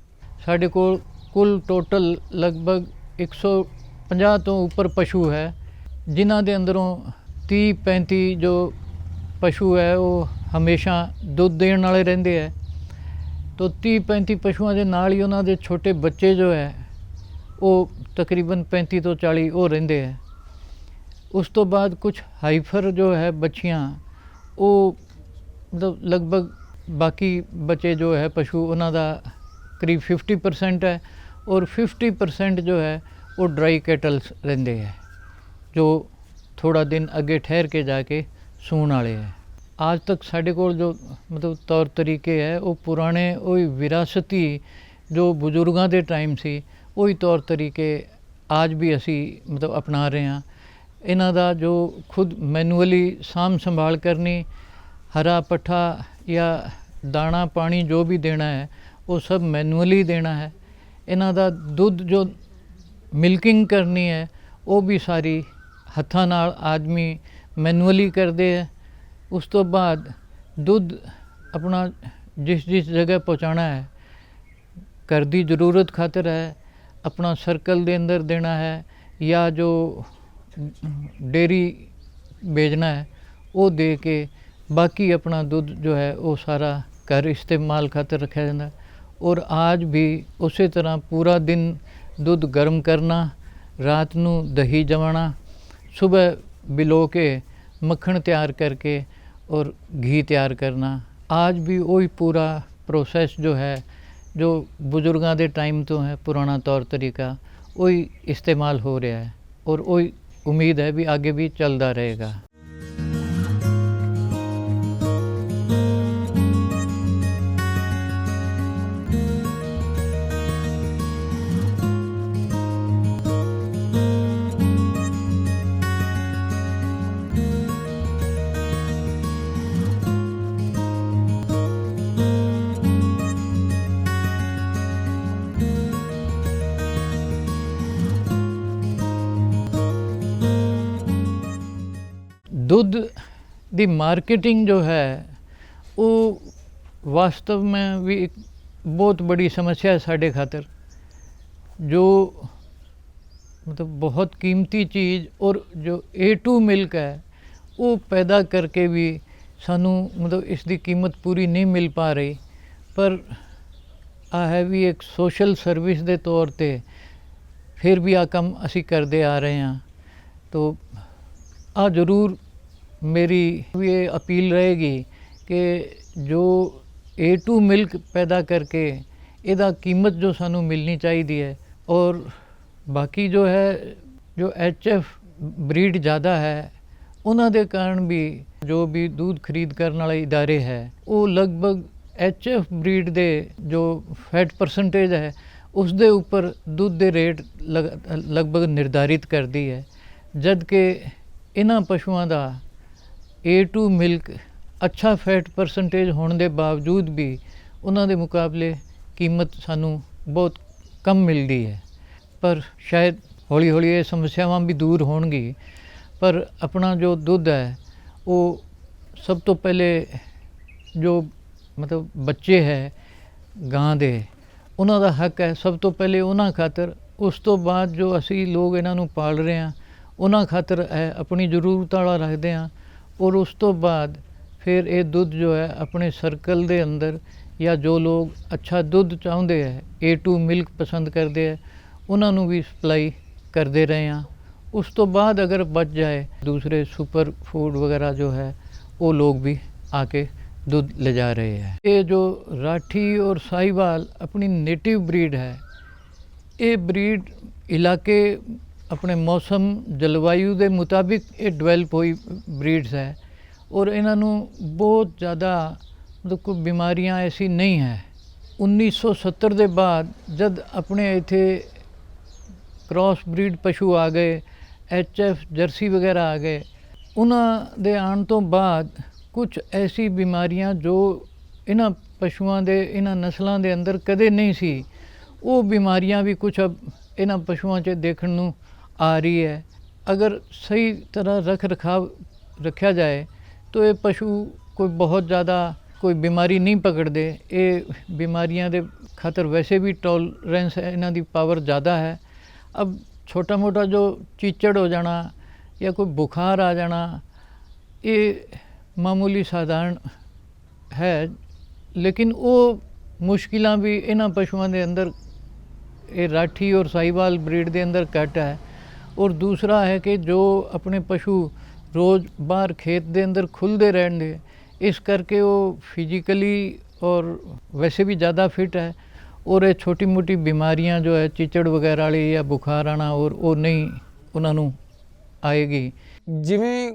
ਸਾਡੇ ਕੋਲ ਕੁੱਲ ਟੋਟਲ ਲਗਭਗ 150 ਤੋਂ ਉੱਪਰ ਪਸ਼ੂ ਹੈ। ਜਿਨ੍ਹਾਂ ਦੇ ਅੰਦਰੋਂ 30 35 ਜੋ ਪਸ਼ੂ ਹੈ, ਉਹ ਹਮੇਸ਼ਾ ਦੁੱਧ ਦੇਣ ਵਾਲੇ ਰਹਿੰਦੇ ਹੈ। ਤੋ 30 35 ਪਸ਼ੂਆਂ ਦੇ ਨਾਲ ਹੀ ਉਹਨਾਂ ਦੇ ਛੋਟੇ ਬੱਚੇ ਜੋ ਹੈ, ਉਹ ਤਕਰੀਬਨ 35 ਤੋਂ 40 ਉਹ ਰਹਿੰਦੇ ਹੈ। ਉਸ ਤੋਂ ਬਾਅਦ ਕੁਝ ਹਾਈਫਰ ਜੋ ਹੈ ਬੱਚੀਆਂ, ਉਹ ਮਤਲਬ ਲਗਭਗ ਬਾਕੀ ਬੱਚੇ ਜੋ ਹੈ ਪਸ਼ੂ ਉਹਨਾਂ ਦਾ ਕਰੀਬ 50% ਹੈ ਔਰ 50% ਜੋ ਹੈ ਉਹ ਡਰਾਈ ਕੈਟਲਸ ਰਹਿੰਦੇ ਹੈ, ਜੋ ਥੋੜਾ ਦਿਨ ਅੱਗੇ ਠਹਿਰ ਕੇ ਜਾ ਕੇ ਸੂਣ ਵਾਲੇ ਹੈ। ਅੱਜ ਤੱਕ ਸਾਡੇ ਕੋਲ ਜੋ ਮਤਲਬ ਤੌਰ ਤਰੀਕੇ ਹੈ ਉਹ ਪੁਰਾਣੇ ਉਹੀ ਵਿਰਾਸਤੀ ਜੋ ਬਜ਼ੁਰਗਾਂ ਦੇ ਟਾਈਮ ਸੀ ਉਹੀ ਤੌਰ ਤਰੀਕੇ ਅੱਜ ਵੀ ਅਸੀਂ ਮਤਲਬ ਅਪਣਾ ਰਹੇ ਹਾਂ ਇਹਨਾਂ ਦਾ ਜੋ ਖੁਦ ਮੈਨੂਅਲੀ ਸਾਂਭ ਸੰਭਾਲ ਕਰਨੀ ਹਰਾ ਪੱਠਾ ਜਾਂ ਦਾਣਾ ਪਾਣੀ ਜੋ ਵੀ ਦੇਣਾ ਹੈ ਉਹ ਸਭ ਮੈਨੂਅਲੀ ਦੇਣਾ ਹੈ ਇਹਨਾਂ ਦਾ ਦੁੱਧ ਜੋ ਮਿਲਕਿੰਗ ਕਰਨੀ ਹੈ ਉਹ ਵੀ ਸਾਰੀ ਹੱਥਾਂ ਨਾਲ ਆਦਮੀ ਮੈਨੂਅਲੀ ਕਰਦੇ ਹੈ ਉਸ ਤੋਂ ਬਾਅਦ ਦੁੱਧ ਆਪਣਾ ਜਿਸ ਜਿਸ ਜਗ੍ਹਾ ਪਹੁੰਚਾਣਾ ਹੈ, ਘਰ ਦੀ ਜ਼ਰੂਰਤ ਖਾਤਰ ਹੈ, ਆਪਣਾ ਸਰਕਲ ਦੇ ਅੰਦਰ ਦੇਣਾ ਹੈ ਜਾਂ ਜੋ ਡੇਰੀ ਵੇਚਣਾ ਹੈ, ਉਹ ਦੇ ਕੇ ਬਾਕੀ ਆਪਣਾ ਦੁੱਧ ਜੋ ਹੈ, ਉਹ ਸਾਰਾ ਘਰ ਇਸਤੇਮਾਲ ਖਾਤਰ ਰੱਖਿਆ ਜਾਂਦਾ ਔਰ ਆਜ ਵੀ ਉਸੇ ਤਰ੍ਹਾਂ ਪੂਰਾ ਦਿਨ ਦੁੱਧ ਗਰਮ ਕਰਨਾ, ਰਾਤ ਨੂੰ ਦਹੀਂ ਜਮਾਣਾ ਸਵੇਰ ਬਿਲੋ ਕੇ ਮੱਖਣ ਤਿਆਰ ਕਰਕੇ ਔਰ ਘੀ ਤਿਆਰ ਕਰਨਾ। ਆਜ ਵੀ ਉਹੀ ਪੂਰਾ ਪ੍ਰੋਸੈਸ ਜੋ ਹੈ, ਜੋ ਬਜ਼ੁਰਗਾਂ ਦੇ ਟਾਈਮ ਤੋਂ ਹੈ, ਪੁਰਾਣਾ ਤੌਰ ਤਰੀਕਾ, ਉਹੀ ਇਸਤੇਮਾਲ ਹੋ ਰਿਹਾ ਹੈ। ਔਰ ਉਹੀ ਉਮੀਦ ਹੈ ਵੀ ਅੱਗੇ ਵੀ ਚੱਲਦਾ ਰਹੇਗਾ। ਦੁੱਧ ਦੀ ਮਾਰਕੀਟਿੰਗ ਜੋ ਹੈ ਉਹ ਵਾਸਤਵ में ਵੀ ਇੱਕ ਬਹੁਤ ਬੜੀ ਸਮੱਸਿਆ ਹੈ ਸਾਡੇ ਖਾਤਰ ਜੋ मतलब बहुत कीमती चीज़ और जो ए टू मिल्क है वो पैदा करके भी ਸਾਨੂੰ ਮਤਲਬ ਇਸ ਦੀ ਕੀਮਤ ਪੂਰੀ ਨਹੀਂ ਮਿਲ ਪਾ ਰਹੀ ਪਰ ਆ ਹੈ ਵੀ ਇੱਕ ਸੋਸ਼ਲ ਸਰਵਿਸ ਦੇ ਤੌਰ ਤੇ ਫਿਰ ਵੀ ਆ ਕੰਮ ਅਸੀਂ ਕਰਦੇ ਆ ਰਹੇ ਹਾਂ ਤੋ ਆ ਜ਼ਰੂਰ ਮੇਰੀ ਵੀ ਇਹ ਅਪੀਲ ਰਹੇਗੀ ਕਿ ਜੋ A2 ਮਿਲਕ ਪੈਦਾ ਕਰਕੇ ਇਹਦਾ ਕੀਮਤ ਜੋ ਸਾਨੂੰ ਮਿਲਣੀ ਚਾਹੀਦੀ ਹੈ ਔਰ ਬਾਕੀ ਜੋ ਹੈ, ਜੋ ਐਚਐਫ ਬਰੀਡ ਜ਼ਿਆਦਾ ਹੈ, ਉਹਨਾਂ ਦੇ ਕਾਰਨ ਵੀ ਜੋ ਵੀ ਦੁੱਧ ਖਰੀਦ ਕਰਨ ਵਾਲੇ ਇਦਾਰੇ ਹੈ, ਉਹ ਲਗਭਗ ਐਚਐਫ ਬਰੀਡ ਦੇ ਜੋ ਫੈਟ ਪਰਸੈਂਟੇਜ ਹੈ, ਉਸ ਦੇ ਉੱਪਰ ਦੁੱਧ ਦੇ ਰੇਟ ਲਗ- ਲਗਭਗ ਨਿਰਧਾਰਿਤ ਕਰਦੀ ਹੈ। ਜਦ ਕਿ ਇਹਨਾਂ ਪਸ਼ੂਆਂ ਦਾ A2 ਮਿਲਕ ਅੱਛਾ ਫੈਟ ਪਰਸੈਂਟੇਜ ਹੋਣ ਦੇ ਬਾਵਜੂਦ ਵੀ ਉਹਨਾਂ ਦੇ ਮੁਕਾਬਲੇ ਕੀਮਤ ਸਾਨੂੰ ਬਹੁਤ ਕਮ ਮਿਲਦੀ ਹੈ। ਪਰ ਸ਼ਾਇਦ ਹੌਲੀ ਹੌਲੀ ਇਹ ਸਮੱਸਿਆਵਾਂ ਵੀ ਦੂਰ ਹੋਣਗੀ। ਪਰ ਆਪਣਾ ਜੋ ਦੁੱਧ ਹੈ, ਉਹ ਸਭ ਤੋਂ ਪਹਿਲੇ ਜੋ ਮਤਲਬ ਬੱਚੇ ਹੈ, ਗਾਂ ਦੇ, ਉਹਨਾਂ ਦਾ ਹੱਕ ਹੈ ਸਭ ਤੋਂ ਪਹਿਲੇ ਉਹਨਾਂ ਖਾਤਰ। ਉਸ ਤੋਂ ਬਾਅਦ ਜੋ ਅਸੀਂ ਲੋਕ ਇਹਨਾਂ ਨੂੰ ਪਾਲ ਰਹੇ ਹਾਂ, ਉਹਨਾਂ ਖਾਤਰ ਹੈ ਆਪਣੀ ਜ਼ਰੂਰਤ ਵਾਲਾ ਰੱਖਦੇ ਹਾਂ। ਔਰ ਉਸ ਤੋਂ ਬਾਅਦ ਫਿਰ ਇਹ ਦੁੱਧ ਜੋ ਹੈ ਆਪਣੇ ਸਰਕਲ ਦੇ ਅੰਦਰ ਜਾਂ ਜੋ ਲੋਕ ਅੱਛਾ ਦੁੱਧ ਚਾਹੁੰਦੇ ਹੈ A2 ਮਿਲਕ ਪਸੰਦ ਕਰਦੇ ਹੈ, ਉਹਨਾਂ ਨੂੰ ਵੀ ਸਪਲਾਈ ਕਰਦੇ ਰਹੇ ਹਾਂ। ਉਸ ਤੋਂ ਬਾਅਦ ਅਗਰ ਬਚ ਜਾਏ, ਦੂਸਰੇ ਸੁਪਰ ਫੂਡ ਵਗੈਰਾ ਜੋ ਹੈ, ਉਹ ਲੋਕ ਵੀ ਆ ਕੇ ਦੁੱਧ ਲੈ ਜਾ ਰਹੇ ਹੈ। ਇਹ ਜੋ ਰਾਠੀ ਔਰ ਸਾਈਵਾਲ ਆਪਣੀ ਨੇਟਿਵ ਬਰੀਡ ਹੈ, ਇਹ ਬਰੀਡ ਇਲਾਕੇ ਆਪਣੇ ਮੌਸਮ ਜਲਵਾਯੂ ਦੇ ਮੁਤਾਬਿਕ ਇਹ ਡਿਵੈਲਪ ਹੋਈ ਬਰੀਡਸ ਹੈ ਔਰ ਇਹਨਾਂ ਨੂੰ ਬਹੁਤ ਜ਼ਿਆਦਾ ਮਤਲਬ ਕੋਈ ਬਿਮਾਰੀਆਂ ਐਸੀ ਨਹੀਂ ਹੈ। 1970 ਦੇ ਬਾਅਦ ਜਦ ਆਪਣੇ ਇੱਥੇ ਕ੍ਰਾਸ ਬਰੀਡ ਪਸ਼ੂ ਆ ਗਏ ਐਚਐਫ ਜਰਸੀ ਵਗੈਰਾ ਆ ਗਏ, ਉਹਨਾਂ ਦੇ ਆਉਣ ਤੋਂ ਬਾਅਦ ਕੁਝ ਐਸੀ ਬਿਮਾਰੀਆਂ ਜੋ ਇਹਨਾਂ ਪਸ਼ੂਆਂ ਦੇ, ਇਹਨਾਂ ਨਸਲਾਂ ਦੇ ਅੰਦਰ ਕਦੇ ਨਹੀਂ ਸੀ, ਉਹ ਬਿਮਾਰੀਆਂ ਵੀ ਕੁਝ ਅਬ ਇਹਨਾਂ ਪਸ਼ੂਆਂ 'ਚ ਦੇਖਣ ਨੂੰ ਆ ਰਹੀ ਹੈ। ਅਗਰ ਸਹੀ ਤਰ੍ਹਾਂ ਰੱਖ ਰਖਾਵ ਰੱਖਿਆ ਜਾਏ, ਤਾਂ ਇਹ ਪਸ਼ੂ ਕੋਈ ਬਹੁਤ ਜ਼ਿਆਦਾ ਕੋਈ ਬਿਮਾਰੀ ਨਹੀਂ ਪਕੜਦੇ। ਇਹ ਬਿਮਾਰੀਆਂ ਦੇ ਖਾਤਰ ਵੈਸੇ ਵੀ ਟੋਲਰੈਂਸ ਇਹਨਾਂ ਦੀ ਪਾਵਰ ਜ਼ਿਆਦਾ ਹੈ। ਅਬ ਛੋਟਾ ਮੋਟਾ ਜੋ ਚੀਚੜ ਹੋ ਜਾਣਾ ਜਾਂ ਕੋਈ ਬੁਖਾਰ ਆ ਜਾਣਾ, ਇਹ ਮਾਮੂਲੀ ਸਾਧਾਰਨ ਹੈ। ਲੇਕਿਨ ਉਹ ਮੁਸ਼ਕਿਲਾਂ ਵੀ ਇਹਨਾਂ ਪਸ਼ੂਆਂ ਦੇ ਅੰਦਰ, ਇਹ ਰਾਠੀ ਔਰ ਸਾਈਵਾਲ ਬਰੀਡ ਦੇ ਅੰਦਰ ਘੱਟ ਹੈ। ਔਰ ਦੂਸਰਾ ਹੈ ਕਿ ਜੋ ਆਪਣੇ ਪਸ਼ੂ ਰੋਜ਼ ਬਾਹਰ ਖੇਤ ਦੇ ਅੰਦਰ ਖੁੱਲਦੇ ਰਹਿਣਗੇ ਇਸ ਕਰਕੇ ਉਹ ਫਿਜ਼ੀਕਲੀ ਔਰ ਵੈਸੇ ਵੀ ਜ਼ਿਆਦਾ ਫਿਟ ਹੈ ਔਰ ਇਹ ਛੋਟੀ ਮੋਟੀ ਬਿਮਾਰੀਆਂ ਜੋ ਹੈ, ਚਿਚੜ ਵਗੈਰਾ ਵਾਲੀ ਜਾਂ ਬੁਖਾਰ ਆਣਾ ਔਰ ਉਹ ਨਹੀਂ ਉਹਨਾਂ ਨੂੰ ਆਏਗੀ। ਜਿਵੇਂ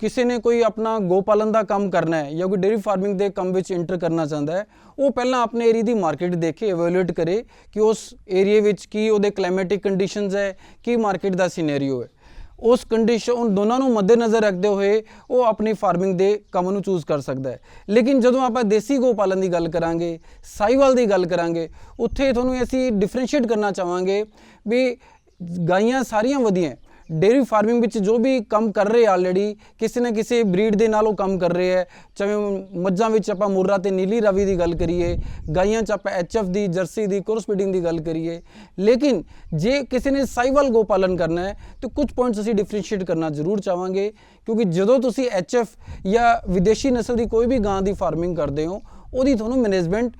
ਕਿਸੇ ਨੇ ਕੋਈ ਆਪਣਾ ਗੋ ਪਾਲਣ ਦਾ ਕੰਮ ਕਰਨਾ ਹੈ ਜਾਂ ਕੋਈ ਡੇਅਰੀ ਫਾਰਮਿੰਗ ਦੇ ਕੰਮ ਵਿੱਚ ਇੰਟਰ ਕਰਨਾ ਚਾਹੁੰਦਾ ਹੈ, ਉਹ ਪਹਿਲਾਂ ਆਪਣੇ ਏਰੀਆ ਦੀ ਮਾਰਕੀਟ ਦੇਖੇ ਇਵੈਲੂਏਟ ਕਰੇ ਕਿ ਉਸ ਏਰੀਆ ਵਿੱਚ ਕੀ ਉਹਦੇ ਕਲਾਈਮੈਟਿਕ ਕੰਡੀਸ਼ਨਸ ਹੈ, ਕੀ ਮਾਰਕੀਟ ਦਾ ਸਿਨੈਰੀਓ ਹੈ। ਉਸ ਕੰਡੀਸ਼ਨ ਦੋਨਾਂ ਨੂੰ ਮੱਦੇਨਜ਼ਰ ਰੱਖਦੇ ਹੋਏ ਉਹ ਆਪਣੀ ਫਾਰਮਿੰਗ ਦੇ ਕੰਮ ਨੂੰ ਚੂਜ਼ ਕਰ ਸਕਦਾ ਹੈ। ਲੇਕਿਨ ਜਦੋਂ ਆਪਾਂ ਦੇਸੀ ਗੋ ਪਾਲਣ ਦੀ ਗੱਲ ਕਰਾਂਗੇ ਸਾਈਵਾਲ ਦੀ ਗੱਲ ਕਰਾਂਗੇ, ਉੱਥੇ ਤੁਹਾਨੂੰ ਅਸੀਂ ਡਿਫਰੈਂਸ਼ੀਏਟ ਕਰਨਾ ਚਾਹਾਂਗੇ ਵੀ ਗਾਈਆਂ ਸਾਰੀਆਂ ਵਧੀਆ ਹੈ ਡੇਅਰੀ ਫਾਰਮਿੰਗ ਵਿੱਚ ਜੋ ਵੀ ਕੰਮ ਕਰ ਰਹੇ ਆਲਰੇਡੀ ਕਿਸੇ ਨਾ ਕਿਸੇ ਬਰੀਡ ਦੇ ਨਾਲ ਉਹ ਕੰਮ ਕਰ ਰਹੇ ਹੈ ਚਾਹੇ ਮੱਝਾਂ ਵਿੱਚ ਆਪਾਂ ਮੁਰਰਾ ਤੇ ਨੀਲੀ ਰਾਵੀ ਦੀ ਗੱਲ ਕਰੀਏ, ਗਾਈਆਂ 'ਚ ਆਪਾਂ ਐਚਐਫ ਦੀ, ਜਰਸੀ ਦੀ ਕ੍ਰੋਸ ਬਰੀਡਿੰਗ ਦੀ ਗੱਲ ਕਰੀਏ। ਲੇਕਿਨ ਜੇ ਕਿਸੇ ਨੇ ਸਾਈਵਲ ਗੋ ਪਾਲਣ ਕਰਨਾ ਹੈ, ਤਾਂ ਕੁਝ ਪੁਆਇੰਟਸ ਅਸੀਂ ਡਿਫਰੈਂਸ਼ੀਏਟ ਕਰਨਾ ਜ਼ਰੂਰ ਚਾਹਾਂਗੇ, ਕਿਉਂਕਿ ਜਦੋਂ ਤੁਸੀਂ ਐਚਐਫ ਜਾਂ ਵਿਦੇਸ਼ੀ ਨਸਲ ਦੀ ਕੋਈ ਵੀ ਗਾਂ ਦੀ ਫਾਰਮਿੰਗ ਕਰਦੇ ਹੋ, ਉਹਦੀ ਤੁਹਾਨੂੰ ਮੈਨੇਜਮੈਂਟ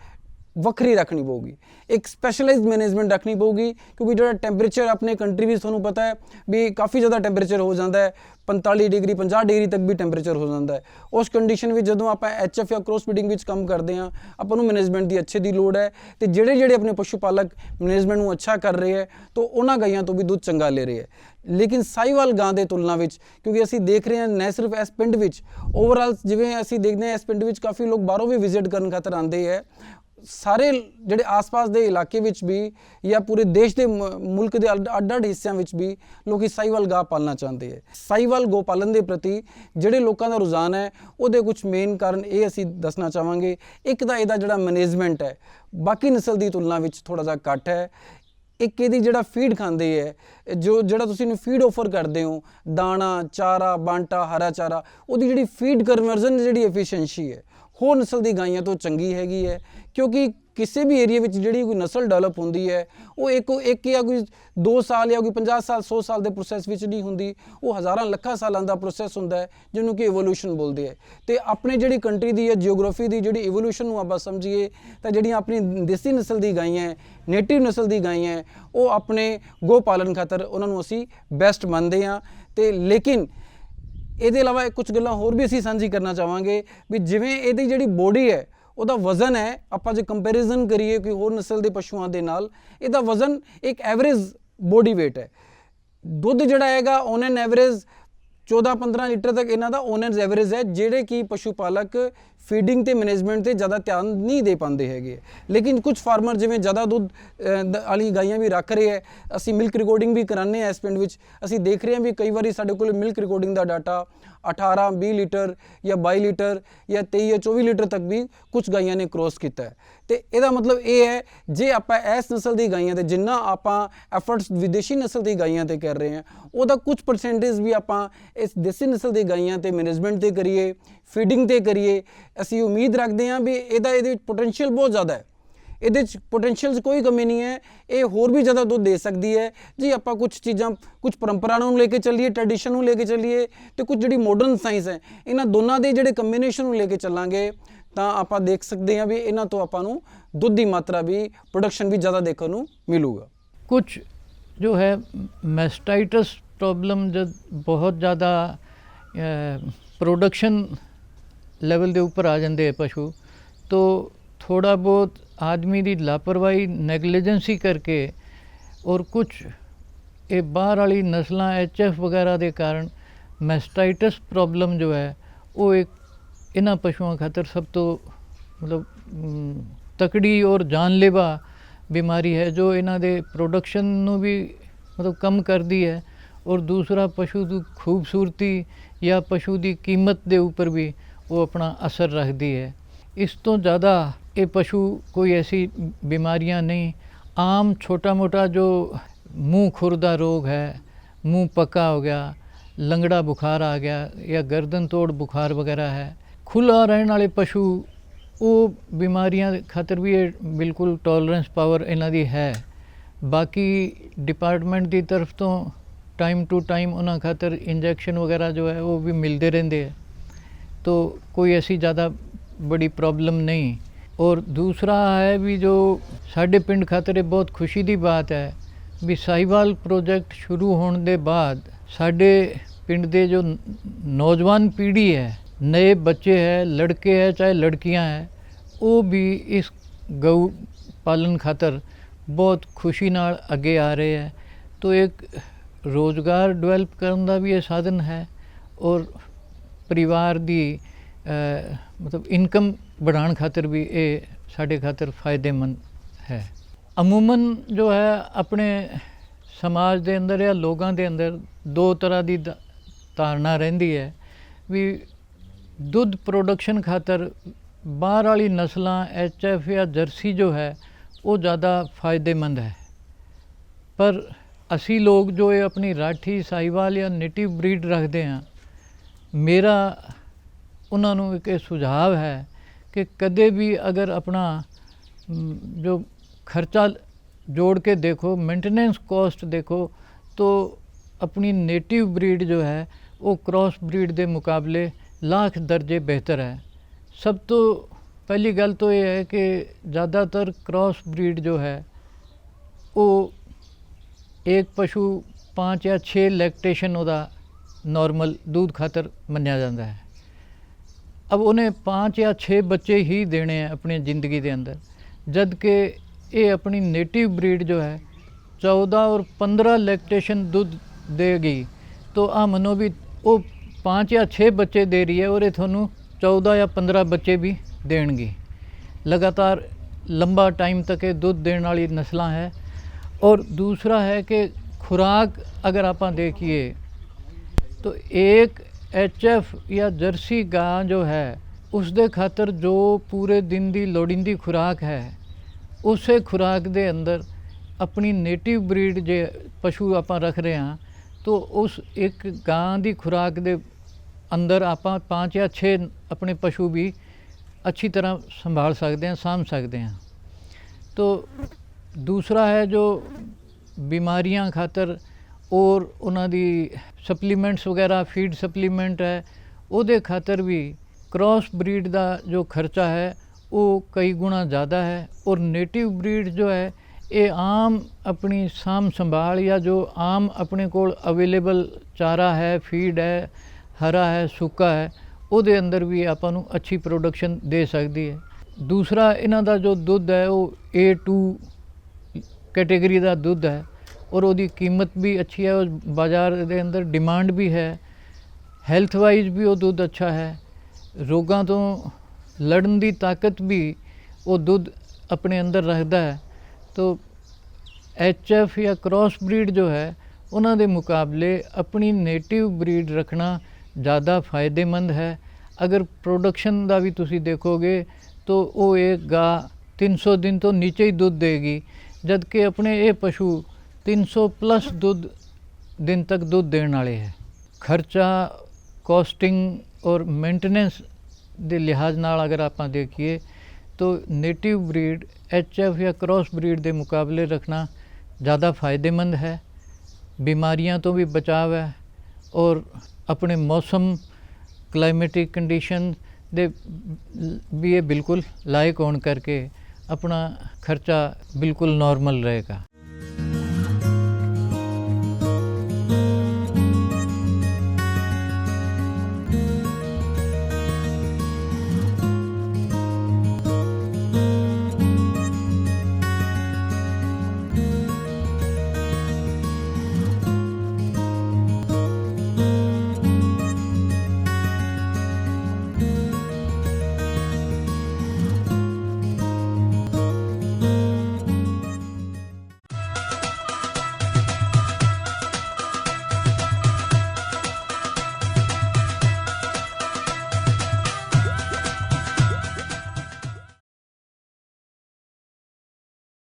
ਵੱਖਰੀ ਰੱਖਣੀ ਪਊਗੀ। ਇੱਕ ਸਪੈਸ਼ਲਾਈਜ਼ਡ ਮੈਨੇਜਮੈਂਟ ਰੱਖਣੀ ਪਊਗੀ ਕਿਉਂਕਿ ਜਿਹੜਾ ਟੈਂਪਰੇਚਰ ਆਪਣੇ ਕੰਟਰੀ ਵਿੱਚ ਤੁਹਾਨੂੰ ਪਤਾ ਹੈ ਵੀ ਕਾਫੀ ਜ਼ਿਆਦਾ ਟੈਂਪਰੇਚਰ ਹੋ ਜਾਂਦਾ ਹੈ 45 ਡਿਗਰੀ 50 ਡਿਗਰੀ ਤੱਕ ਵੀ ਟੈਂਪਰੇਚਰ ਹੋ ਜਾਂਦਾ ਹੈ। ਉਸ ਕੰਡੀਸ਼ਨ ਵਿੱਚ ਜਦੋਂ ਆਪਾਂ ਐਚਐਫ ਜਾਂ ਕ੍ਰੋਸ ਬਰੀਡਿੰਗ ਵਿੱਚ ਕੰਮ ਕਰਦੇ ਹਾਂ, ਆਪਾਂ ਨੂੰ ਮੈਨੇਜਮੈਂਟ ਦੀ ਅੱਛੇ ਦੀ ਲੋੜ ਹੈ ਤੇ ਜਿਹੜੇ ਜਿਹੜੇ ਆਪਣੇ ਪਸ਼ੂ ਪਾਲਕ ਮੈਨੇਜਮੈਂਟ ਨੂੰ ਅੱਛਾ ਕਰ ਰਹੇ ਹੈ, ਤਾਂ ਉਹਨਾਂ ਗਾਈਆਂ ਤੋਂ ਵੀ ਦੁੱਧ ਚੰਗਾ ਲੈ ਰਹੇ ਹੈ। ਲੇਕਿਨ ਸਾਈਵਾਲ ਗਾਂ ਦੇ ਤੁਲਨਾ ਵਿੱਚ, ਕਿਉਂਕਿ ਅਸੀਂ ਦੇਖ ਰਹੇ ਹਾਂ ਨਾ ਸਿਰਫ ਇਸ ਪਿੰਡ ਵਿੱਚ ਓਵਰਆਲ ਜਿਵੇਂ ਅਸੀਂ ਦੇਖਦੇ ਹਾਂ ਇਸ ਪਿੰਡ ਵਿੱਚ ਕਾਫੀ ਲੋਕ ਬਾਹਰੋਂ ਵੀ ਵਿਜ਼ਿਟ ਕਰਨ ਖਾਤਰ ਆਉਂਦੇ ਹੈ ਸਾਰੇ ਜਿਹੜੇ ਆਸ-ਪਾਸ ਦੇ ਇਲਾਕੇ ਵਿੱਚ ਵੀ ਜਾਂ ਪੂਰੇ ਦੇਸ਼ ਦੇ ਮੁਲਕ ਦੇ ਅੱਡ- ਅੱਡ-ਅੱਡ ਹਿੱਸਿਆਂ ਵਿੱਚ ਵੀ ਲੋਕੀ ਸਾਈਵਾਲ ਗਾਂ ਪਾਲਣਾ ਚਾਹੁੰਦੇ ਹੈ ਸਾਈਵਾਲ ਗੋ ਪਾਲਣ ਦੇ ਪ੍ਰਤੀ ਜਿਹੜੇ ਲੋਕਾਂ ਦਾ ਰੁਝਾਨ ਹੈ, ਉਹਦੇ ਕੁਝ ਮੇਨ ਕਾਰਨ ਇਹ ਅਸੀਂ ਦੱਸਣਾ ਚਾਹਾਂਗੇ। ਇੱਕ ਤਾਂ ਇਹਦਾ ਜਿਹੜਾ ਮੈਨੇਜਮੈਂਟ ਹੈ, ਬਾਕੀ ਨਸਲ ਦੀ ਤੁਲਨਾ ਵਿੱਚ ਥੋੜਾ ਜਿਹਾ ਘੱਟ ਹੈ। ਇੱਕ ਇਹਦੀ ਜਿਹੜਾ ਫੀਡ ਖਾਂਦੇ ਹੈ ਜੋ, ਜਿਹੜਾ ਤੁਸੀਂ ਇਹਨੂੰ ਫੀਡ ਆਫਰ ਕਰਦੇ ਹੋ, ਦਾਣਾ, ਚਾਰਾ, ਬਾਂਟਾ, ਹਰਾ ਚਾਰਾ, ਉਹਦੀ ਜਿਹੜੀ ਫੀਡ ਕਨਵਰਜ਼ਨ ਜਿਹੜੀ ਐਫੀਸ਼ੀਐਂਸੀ ਹੈ ਹੋਰ ਨਸਲ ਦੀ ਗਾਈਆਂ ਤੋਂ ਚੰਗੀ ਹੈਗੀ ਹੈ, ਕਿਉਂਕਿ ਕਿਸੇ ਵੀ ਏਰੀਆ ਵਿੱਚ ਜਿਹੜੀ ਕੋਈ ਨਸਲ ਡਿਵੈਲਪ ਹੁੰਦੀ ਹੈ, ਉਹ ਇੱਕ ਇੱਕ ਜਾਂ ਕੋਈ 2 ਸਾਲ ਜਾਂ ਕੋਈ 50 ਸਾਲ 100 ਸਾਲ ਦੇ ਪ੍ਰੋਸੈਸ ਵਿੱਚ ਨਹੀਂ ਹੁੰਦੀ। ਉਹ ਹਜ਼ਾਰਾਂ, ਲੱਖਾਂ ਸਾਲਾਂ ਦਾ ਪ੍ਰੋਸੈਸ ਹੁੰਦਾ ਹੈ, ਜਿਹਨੂੰ ਕਿ ਇਵੋਲੂਸ਼ਨ ਬੋਲਦੇ ਹੈ। ਤੇ ਆਪਣੇ ਜਿਹੜੀ ਕੰਟਰੀ ਦੀ ਹੈ ਜੀਓਗ੍ਰਾਫੀ ਦੀ ਜਿਹੜੀ ਇਵੋਲੂਸ਼ਨ ਨੂੰ ਆਪਾਂ ਸਮਝੀਏ, ਤਾਂ ਜਿਹੜੀਆਂ ਆਪਣੀ ਦੇਸੀ ਨਸਲ ਦੀ ਗਾਈਆਂ ਨੇਟਿਵ ਨਸਲ ਦੀ ਗਾਈਆਂ ਉਹ ਆਪਣੇ ਗੋ ਪਾਲਣ ਖਾਤਰ ਉਹਨਾਂ ਨੂੰ ਅਸੀਂ ਬੈਸਟ ਮੰਨਦੇ ਹਾਂ। ਤੇ ਲੇਕਿਨ ਇਹਦੇ ਇਲਾਵਾ ਕੁਝ ਗੱਲਾਂ ਹੋਰ ਵੀ ਅਸੀਂ ਸਾਂਝੀ ਕਰਨਾ ਚਾਹਾਂਗੇ ਵੀ ਜਿਵੇਂ ਇਹਦੀ ਜਿਹੜੀ ਬੋਡੀ ਹੈ, ਉਹਦਾ ਵਜ਼ਨ ਹੈ, ਆਪਾਂ ਜੇ ਕੰਪੈਰੀਜ਼ਨ ਕਰੀਏ ਕੋਈ ਹੋਰ ਨਸਲ ਦੇ ਪਸ਼ੂਆਂ ਦੇ ਨਾਲ, ਇਹਦਾ ਵਜ਼ਨ ਇੱਕ ਐਵਰੇਜ ਬੋਡੀ weight ਹੈ। ਦੁੱਧ ਜਿਹੜਾ ਹੈਗਾ ਔਨ ਐਨ ਐਵਰੇਜ 14-15 ਲੀਟਰ ਤੱਕ ਇਹਨਾਂ ਦਾ ਔਨ ਐਨ ਐਵਰੇਜ ਹੈ, ਜਿਹੜੇ ਕਿ ਪਸ਼ੂ ਪਾਲਕ ਫੀਡਿੰਗ ਤੇ ਮੈਨੇਜਮੈਂਟ ਤੇ ਜ਼ਿਆਦਾ ਧਿਆਨ ਨਹੀਂ ਦੇ ਪਾਉਂਦੇ ਹੈਗੇ। ਲੇਕਿਨ ਕੁਝ ਫਾਰਮਰ ਜਿਵੇਂ ਜ਼ਿਆਦਾ ਦੁੱਧ ਵਾਲੀ ਗਾਈਆਂ ਵੀ ਰੱਖ ਰਹੇ ਹੈ। ਅਸੀਂ ਮਿਲਕ ਰਿਕਾਰਡਿੰਗ ਵੀ ਕਰਾਉਂਦੇ ਹਾਂ ਇਸ ਪਿੰਡ ਵਿੱਚ। ਅਸੀਂ ਦੇਖ ਰਹੇ ਹਾਂ ਵੀ ਕਈ ਵਾਰੀ ਸਾਡੇ ਕੋਲ ਮਿਲਕ ਰਿਕਾਰਡਿੰਗ ਦਾ ਡਾਟਾ 18 20 ਲੀਟਰ ਜਾਂ 22 ਲੀਟਰ ਜਾਂ 23 ਜਾਂ 24 ਲੀਟਰ ਤੱਕ ਵੀ ਕੁਝ ਗਾਈਆਂ ਨੇ ਕ੍ਰੋਸ ਕੀਤਾ ਹੈ। ਤੇ ਇਹਦਾ ਮਤਲਬ ਇਹ ਹੈ, ਜੇ ਆਪਾਂ ਇਸ ਨਸਲ ਦੀ ਗਾਈਆਂ ਤੇ ਜਿੰਨਾ ਆਪਾਂ ਐਫਰਟਸ ਵਿਦੇਸ਼ੀ ਨਸਲ ਦੀ ਗਾਈਆਂ ਤੇ ਕਰ ਰਹੇ ਹਾਂ, ਉਹਦਾ ਕੁਝ ਪਰਸੈਂਟੇਜ ਵੀ ਆਪਾਂ ਇਸ ਦੇਸੀ ਨਸਲ ਦੀ ਗਾਈਆਂ ਤੇ ਮੈਨੇਜਮੈਂਟ ਤੇ ਕਰੀਏ ਫੀਡਿੰਗ ਤੇ ਕਰੀਏ ਅਸੀਂ ਉਮੀਦ ਰੱਖਦੇ ਹਾਂ ਵੀ ਇਹਦਾ ਇਹਦੇ ਵਿੱਚ ਪੋਟੈਂਸ਼ੀਅਲ ਬਹੁਤ ਜ਼ਿਆਦਾ ਹੈ। ਇਹਦੇ ਵਿੱਚ ਪੋਟੈਂਸ਼ੀਅਲ ਕੋਈ ਕਮੀ ਨਹੀਂ ਹੈ। ਇਹ ਹੋਰ ਵੀ ਜ਼ਿਆਦਾ ਦੁੱਧ ਦੇ ਸਕਦੀ ਹੈ। ਜੇ ਆਪਾਂ ਕੁਝ ਚੀਜ਼ਾਂ ਕੁਝ ਪਰੰਪਰਾਵਾਂ ਨੂੰ ਲੈ ਕੇ ਚੱਲੀਏ ਟ੍ਰੈਡੀਸ਼ਨ ਨੂੰ ਲੈ ਕੇ ਚੱਲੀਏ ਤੇ ਕੁਝ ਜਿਹੜੀ ਮਾਡਰਨ ਸਾਇੰਸ ਹੈ, ਇਹਨਾਂ ਦੋਨਾਂ ਦੇ ਜਿਹੜੇ ਕੰਬੀਨੇਸ਼ਨ ਨੂੰ ਲੈ ਕੇ ਚੱਲਾਂਗੇ, ਤਾਂ ਆਪਾਂ ਦੇਖ ਸਕਦੇ ਹਾਂ ਵੀ ਇਹਨਾਂ ਤੋਂ ਆਪਾਂ ਨੂੰ ਦੁੱਧ ਦੀ ਮਾਤਰਾ ਵੀ ਪ੍ਰੋਡਕਸ਼ਨ ਵੀ ਜ਼ਿਆਦਾ ਦੇਖਣ ਨੂੰ ਮਿਲੂਗਾ। ਕੁਝ ਜੋ ਹੈ ਮੈਸਟਾਈਟਸ ਪ੍ਰੋਬਲਮ ਜਦ ਬਹੁਤ ਜ਼ਿਆਦਾ ਪ੍ਰੋਡਕਸ਼ਨ ਲੈਵਲ ਦੇ ਉੱਪਰ ਆ ਜਾਂਦੇ ਆ ਪਸ਼ੂ। ਤੋਂ ਥੋੜਾ ਬਹੁਤ ਆਦਮੀ ਦੀ ਲਾਪਰਵਾਹੀ ਨੈਗਲੀਜੈਂਸੀ ਕਰਕੇ ਔਰ ਕੁਝ ਇਹ ਬਾਹਰ ਵਾਲੀ ਨਸਲਾਂ ਐਚਐਫ ਵਗੈਰਾ ਦੇ ਕਾਰਨ ਮੈਸਟਾਈਟਸ ਪ੍ਰੋਬਲਮ ਜੋ ਹੈ, ਉਹ ਇੱਕ ਇਹਨਾਂ ਪਸ਼ੂਆਂ ਖਾਤਰ ਸਭ ਤੋਂ ਮਤਲਬ ਤਕੜੀ ਔਰ ਜਾਨਲੇਵਾ ਬਿਮਾਰੀ ਹੈ, ਜੋ ਇਹਨਾਂ ਦੇ ਪ੍ਰੋਡਕਸ਼ਨ ਨੂੰ ਵੀ ਮਤਲਬ ਕਮ ਕਰਦੀ ਹੈ ਔਰ ਦੂਸਰਾ ਪਸ਼ੂ ਦੀ ਖੂਬਸੂਰਤੀ ਜਾਂ ਪਸ਼ੂ ਦੀ ਕੀਮਤ ਦੇ ਉੱਪਰ ਵੀ ਉਹ ਆਪਣਾ ਅਸਰ ਰੱਖਦੀ ਹੈ। ਇਸ ਤੋਂ ਜ਼ਿਆਦਾ ਇਹ ਪਸ਼ੂ ਕੋਈ ਐਸੀ ਬਿਮਾਰੀਆਂ ਨਹੀਂ। ਆਮ ਛੋਟਾ ਮੋਟਾ ਜੋ ਮੂੰਹ ਖੁਰ ਦਾ ਰੋਗ ਹੈ, ਮੂੰਹ ਪੱਕਾ ਹੋ ਗਿਆ, ਲੰਗੜਾ ਬੁਖਾਰ ਆ ਗਿਆ ਜਾਂ ਗਰਦਨ ਤੋੜ ਬੁਖਾਰ ਵਗੈਰਾ ਹੈ, ਖੁੱਲ੍ਹਾ ਰਹਿਣ ਵਾਲੇ ਪਸ਼ੂ, ਉਹ ਬਿਮਾਰੀਆਂ ਖਾਤਰ ਵੀ ਇਹ ਬਿਲਕੁਲ ਟੋਲਰੈਂਸ ਪਾਵਰ ਇਹਨਾਂ ਦੀ ਹੈ। ਬਾਕੀ ਡਿਪਾਰਟਮੈਂਟ ਦੀ ਤਰਫ ਤੋਂ ਟਾਈਮ ਟੂ ਟਾਈਮ ਉਹਨਾਂ ਖਾਤਰ ਇੰਜੈਕਸ਼ਨ ਵਗੈਰਾ ਜੋ ਹੈ ਉਹ ਵੀ ਮਿਲਦੇ ਰਹਿੰਦੇ ਹੈ। तो कोई ऐसी ज़्यादा बड़ी प्रॉब्लम नहीं और दूसरा है भी जो ਸਾਡੇ ਪਿੰਡ ਖਾਤਰ ਇਹ ਬਹੁਤ ਖੁਸ਼ੀ ਦੀ ਬਾਤ ਹੈ ਵੀ ਸਾਈਵਾਲ ਪ੍ਰੋਜੈਕਟ ਸ਼ੁਰੂ ਹੋਣ ਦੇ ਬਾਅਦ ਸਾਡੇ ਪਿੰਡ ਦੇ ਜੋ ਨ- ਨੌਜਵਾਨ ਪੀੜ੍ਹੀ ਹੈ ਨਏ ਬੱਚੇ ਹੈ ਲੜਕੇ ਹੈ ਚਾਹੇ ਲੜਕੀਆਂ ਹੈ ਉਹ ਵੀ ਇਸ ਗਊ ਪਾਲਣ ਖਾਤਰ ਬਹੁਤ ਖੁਸ਼ੀ ਨਾਲ ਅੱਗੇ ਆ ਰਹੇ ਹੈ ਤੋ ਇੱਕ ਰੋਜ਼ਗਾਰ ਡਿਵੈਲਪ ਕਰਨ ਦਾ ਵੀ ਇਹ ਸਾਧਨ ਹੈ ਔਰ ਪਰਿਵਾਰ ਦੀ ਮਤਲਬ ਇਨਕਮ बढ़ाਉਣ ਖਾਤਰ ਵੀ ਇਹ ਸਾਡੇ ਖਾਤਰ ਫਾਇਦੇਮੰਦ ਹੈ। ਅਮੂਮਨ ਜੋ ਹੈ, ਆਪਣੇ ਸਮਾਜ ਦੇ ਅੰਦਰ ਜਾਂ ਲੋਕਾਂ ਦੇ ਅੰਦਰ ਦੋ ਤਰ੍ਹਾਂ ਦੀ ਧ- ਧਾਰਨਾ ਰਹਿੰਦੀ ਹੈ ਵੀ ਦੁੱਧ ਪ੍ਰੋਡਕਸ਼ਨ ਖਾਤਰ ਬਾਹਰ ਵਾਲੀ ਨਸਲਾਂ ਐਚ ਐਫ ਜਾਂ ਜਰਸੀ ਜੋ ਹੈ, ਉਹ ਜ਼ਿਆਦਾ ਫਾਇਦੇਮੰਦ ਹੈ। ਪਰ ਅਸੀਂ ਲੋਕ ਜੋ ਇਹ ਆਪਣੀ ਰਾਠੀ ਸਾਈਵਾਲ ਜਾਂ ਨੇਟਿਵ ਬਰੀਡ ਰੱਖਦੇ ਹਾਂ ਮੇਰਾ ਉਹਨਾਂ ਨੂੰ ਇੱਕ ਇਹ ਸੁਝਾਅ ਹੈ ਕਿ ਕਦੇ ਵੀ ਅਗਰ ਆਪਣਾ ਮ, ਜੋ ਖਰਚਾ जोड़ के देखो मेंटेनेंस कॉस्ट देखो तो अपनी नेटिव ब्रीड जो है वो क्रॉस ब्रीड ਦੇ ਮੁਕਾਬਲੇ ਲੱਖ ਦਰਜੇ ਬਿਹਤਰ ਹੈ ਸਭ ਤੋਂ ਪਹਿਲੀ ਗੱਲ ਤਾਂ ਇਹ ਹੈ ਕਿ ਜ਼ਿਆਦਾਤਰ क्रॉस ब्रीड जो है वो एक ਪਸ਼ੂ 5 ਜਾਂ 6 ਲੈਕਟੇਸ਼ਨ ਉਹਦਾ ਨਾਰਮਲ दूध ਖਾਤਰ ਮੰਨਿਆ ਜਾਂਦਾ ਹੈ अब उन्हें पाँच या छः बच्चे ही देने हैं अपनी ज़िंदगी के अंदर जद कि ये अपनी नेटिव ब्रीड जो है चौदह और पंद्रह लैक्टेशन दूध देगी तो आ मनो भी वो पाँच या छः बच्चे दे रही है और ये थोनू चौदह या पंद्रह बच्चे भी देणगी लगातार लंबा टाइम तक ये दूध देने वाली नस्ल है और दूसरा है कि खुराक अगर आप देखिए तो एक ਐਚ ਐਫ ਜਾਂ ਜਰਸੀ ਗਾਂ ਜੋ ਹੈ ਉਸ ਦੇ ਖਾਤਰ ਜੋ ਪੂਰੇ ਦਿਨ ਦੀ ਲੋੜੀਂਦੀ ਖੁਰਾਕ ਹੈ ਉਸੇ ਖੁਰਾਕ ਦੇ ਅੰਦਰ ਆਪਣੀ ਨੇਟਿਵ ਬਰੀਡ ਜੇ ਪਸ਼ੂ ਆਪਾਂ ਰੱਖ ਰਹੇ ਹਾਂ ਤਾਂ ਉਸ ਇੱਕ ਗਾਂ ਦੀ ਖੁਰਾਕ ਦੇ ਅੰਦਰ ਆਪਾਂ ਪੰਜ ਜਾਂ 6 ਆਪਣੇ ਪਸ਼ੂ ਵੀ ਅੱਛੀ ਤਰ੍ਹਾਂ ਸੰਭਾਲ ਸਕਦੇ ਹਾਂ ਸਾਂਭ ਸਕਦੇ ਹਾਂ तो दूसरा है जो बीमारियां ਖਾਤਰ ਔਰ ਉਹਨਾਂ ਦੀ ਸਪਲੀਮੈਂਟਸ ਵਗੈਰਾ ਫੀਡ ਸਪਲੀਮੈਂਟ ਹੈ, ਉਹਦੇ ਖਾਤਰ ਵੀ ਕ੍ਰਾਸ ਬਰੀਡ ਦਾ ਜੋ ਖਰਚਾ ਹੈ, ਉਹ ਕਈ ਗੁਣਾ ਜ਼ਿਆਦਾ ਹੈ ਔਰ ਨੇਟਿਵ ਬਰੀਡ ਜੋ ਹੈ, ਇਹ ਆਮ ਆਪਣੀ ਸਾਂਭ ਸੰਭਾਲ ਜਾਂ ਜੋ ਆਮ ਆਪਣੇ ਕੋਲ ਅਵੇਲੇਬਲ ਚਾਰਾ ਹੈ ਫੀਡ ਹੈ, ਹਰਾ ਹੈ, ਸੁੱਕਾ ਹੈ, ਉਹਦੇ ਅੰਦਰ ਵੀ ਆਪਾਂ ਨੂੰ ਅੱਛੀ ਪ੍ਰੋਡਕਸ਼ਨ ਦੇ ਸਕਦੀ ਹੈ। ਦੂਸਰਾ ਇਹਨਾਂ ਦਾ ਜੋ ਦੁੱਧ ਹੈ, ਉਹ A2 ਕੈਟੇਗਰੀ ਦਾ ਦੁੱਧ ਹੈ। ਔਰ ਉਹਦੀ ਕੀਮਤ ਵੀ ਅੱਛੀ ਹੈ ਉਸ ਬਾਜ਼ਾਰ ਦੇ ਅੰਦਰ ਡਿਮਾਂਡ ਵੀ ਹੈ। ਹੈਲਥ ਵਾਈਜ਼ ਵੀ ਉਹ ਦੁੱਧ ਅੱਛਾ ਹੈ। ਰੋਗਾਂ ਤੋਂ ਲੜਨ ਦੀ ਤਾਕਤ ਵੀ ਉਹ ਦੁੱਧ ਆਪਣੇ ਅੰਦਰ ਰੱਖਦਾ ਹੈ। ਤੋ ਐਚ ਐਫ ਜਾਂ ਕ੍ਰਾਸ ਬਰੀਡ ਜੋ ਹੈ, ਉਹਨਾਂ ਦੇ ਮੁਕਾਬਲੇ ਆਪਣੀ ਨੇਟਿਵ ਬਰੀਡ ਰੱਖਣਾ ਜ਼ਿਆਦਾ ਫਾਇਦੇਮੰਦ ਹੈ। ਅਗਰ ਪ੍ਰੋਡਕਸ਼ਨ ਦਾ ਵੀ ਤੁਸੀਂ ਦੇਖੋਗੇ, ਤਾਂ ਉਹ ਇਹ ਗਾ 300 ਦਿਨ ਤੋਂ ਨੀਚੇ ਹੀ ਦੁੱਧ ਦੇਗੀ। ਜਦ ਕਿ ਆਪਣੇ ਇਹ ਪਸ਼ੂ 300 ਪਲੱਸ ਦੁੱਧ ਦਿਨ ਤੱਕ ਦੁੱਧ ਦੇਣ ਵਾਲੇ ਹੈ। ਖਰਚਾ ਕੋਸਟਿੰਗ ਔਰ ਮੇਨਟੇਨੈਂਸ ਦੇ ਲਿਹਾਜ਼ ਨਾਲ ਅਗਰ ਆਪਾਂ ਦੇਖੀਏ ਤਾਂ ਨੇਟਿਵ ਬਰੀਡ ਐਚ ਐਫ ਜਾਂ ਕ੍ਰਾਸ ਬਰੀਡ ਦੇ ਮੁਕਾਬਲੇ ਰੱਖਣਾ ਜ਼ਿਆਦਾ ਫਾਇਦੇਮੰਦ ਹੈ। ਬਿਮਾਰੀਆਂ ਤੋਂ ਵੀ ਬਚਾਵ ਹੈ ਔਰ ਆਪਣੇ ਮੌਸਮ ਕਲਾਈਮੇਟਿਕ ਕੰਡੀਸ਼ਨ ਦੇ ਵੀ ਇਹ ਬਿਲਕੁਲ ਲਾਇਕ ਹੋਣ ਕਰਕੇ ਆਪਣਾ ਖਰਚਾ ਬਿਲਕੁਲ ਨਾਰਮਲ ਰਹੇਗਾ।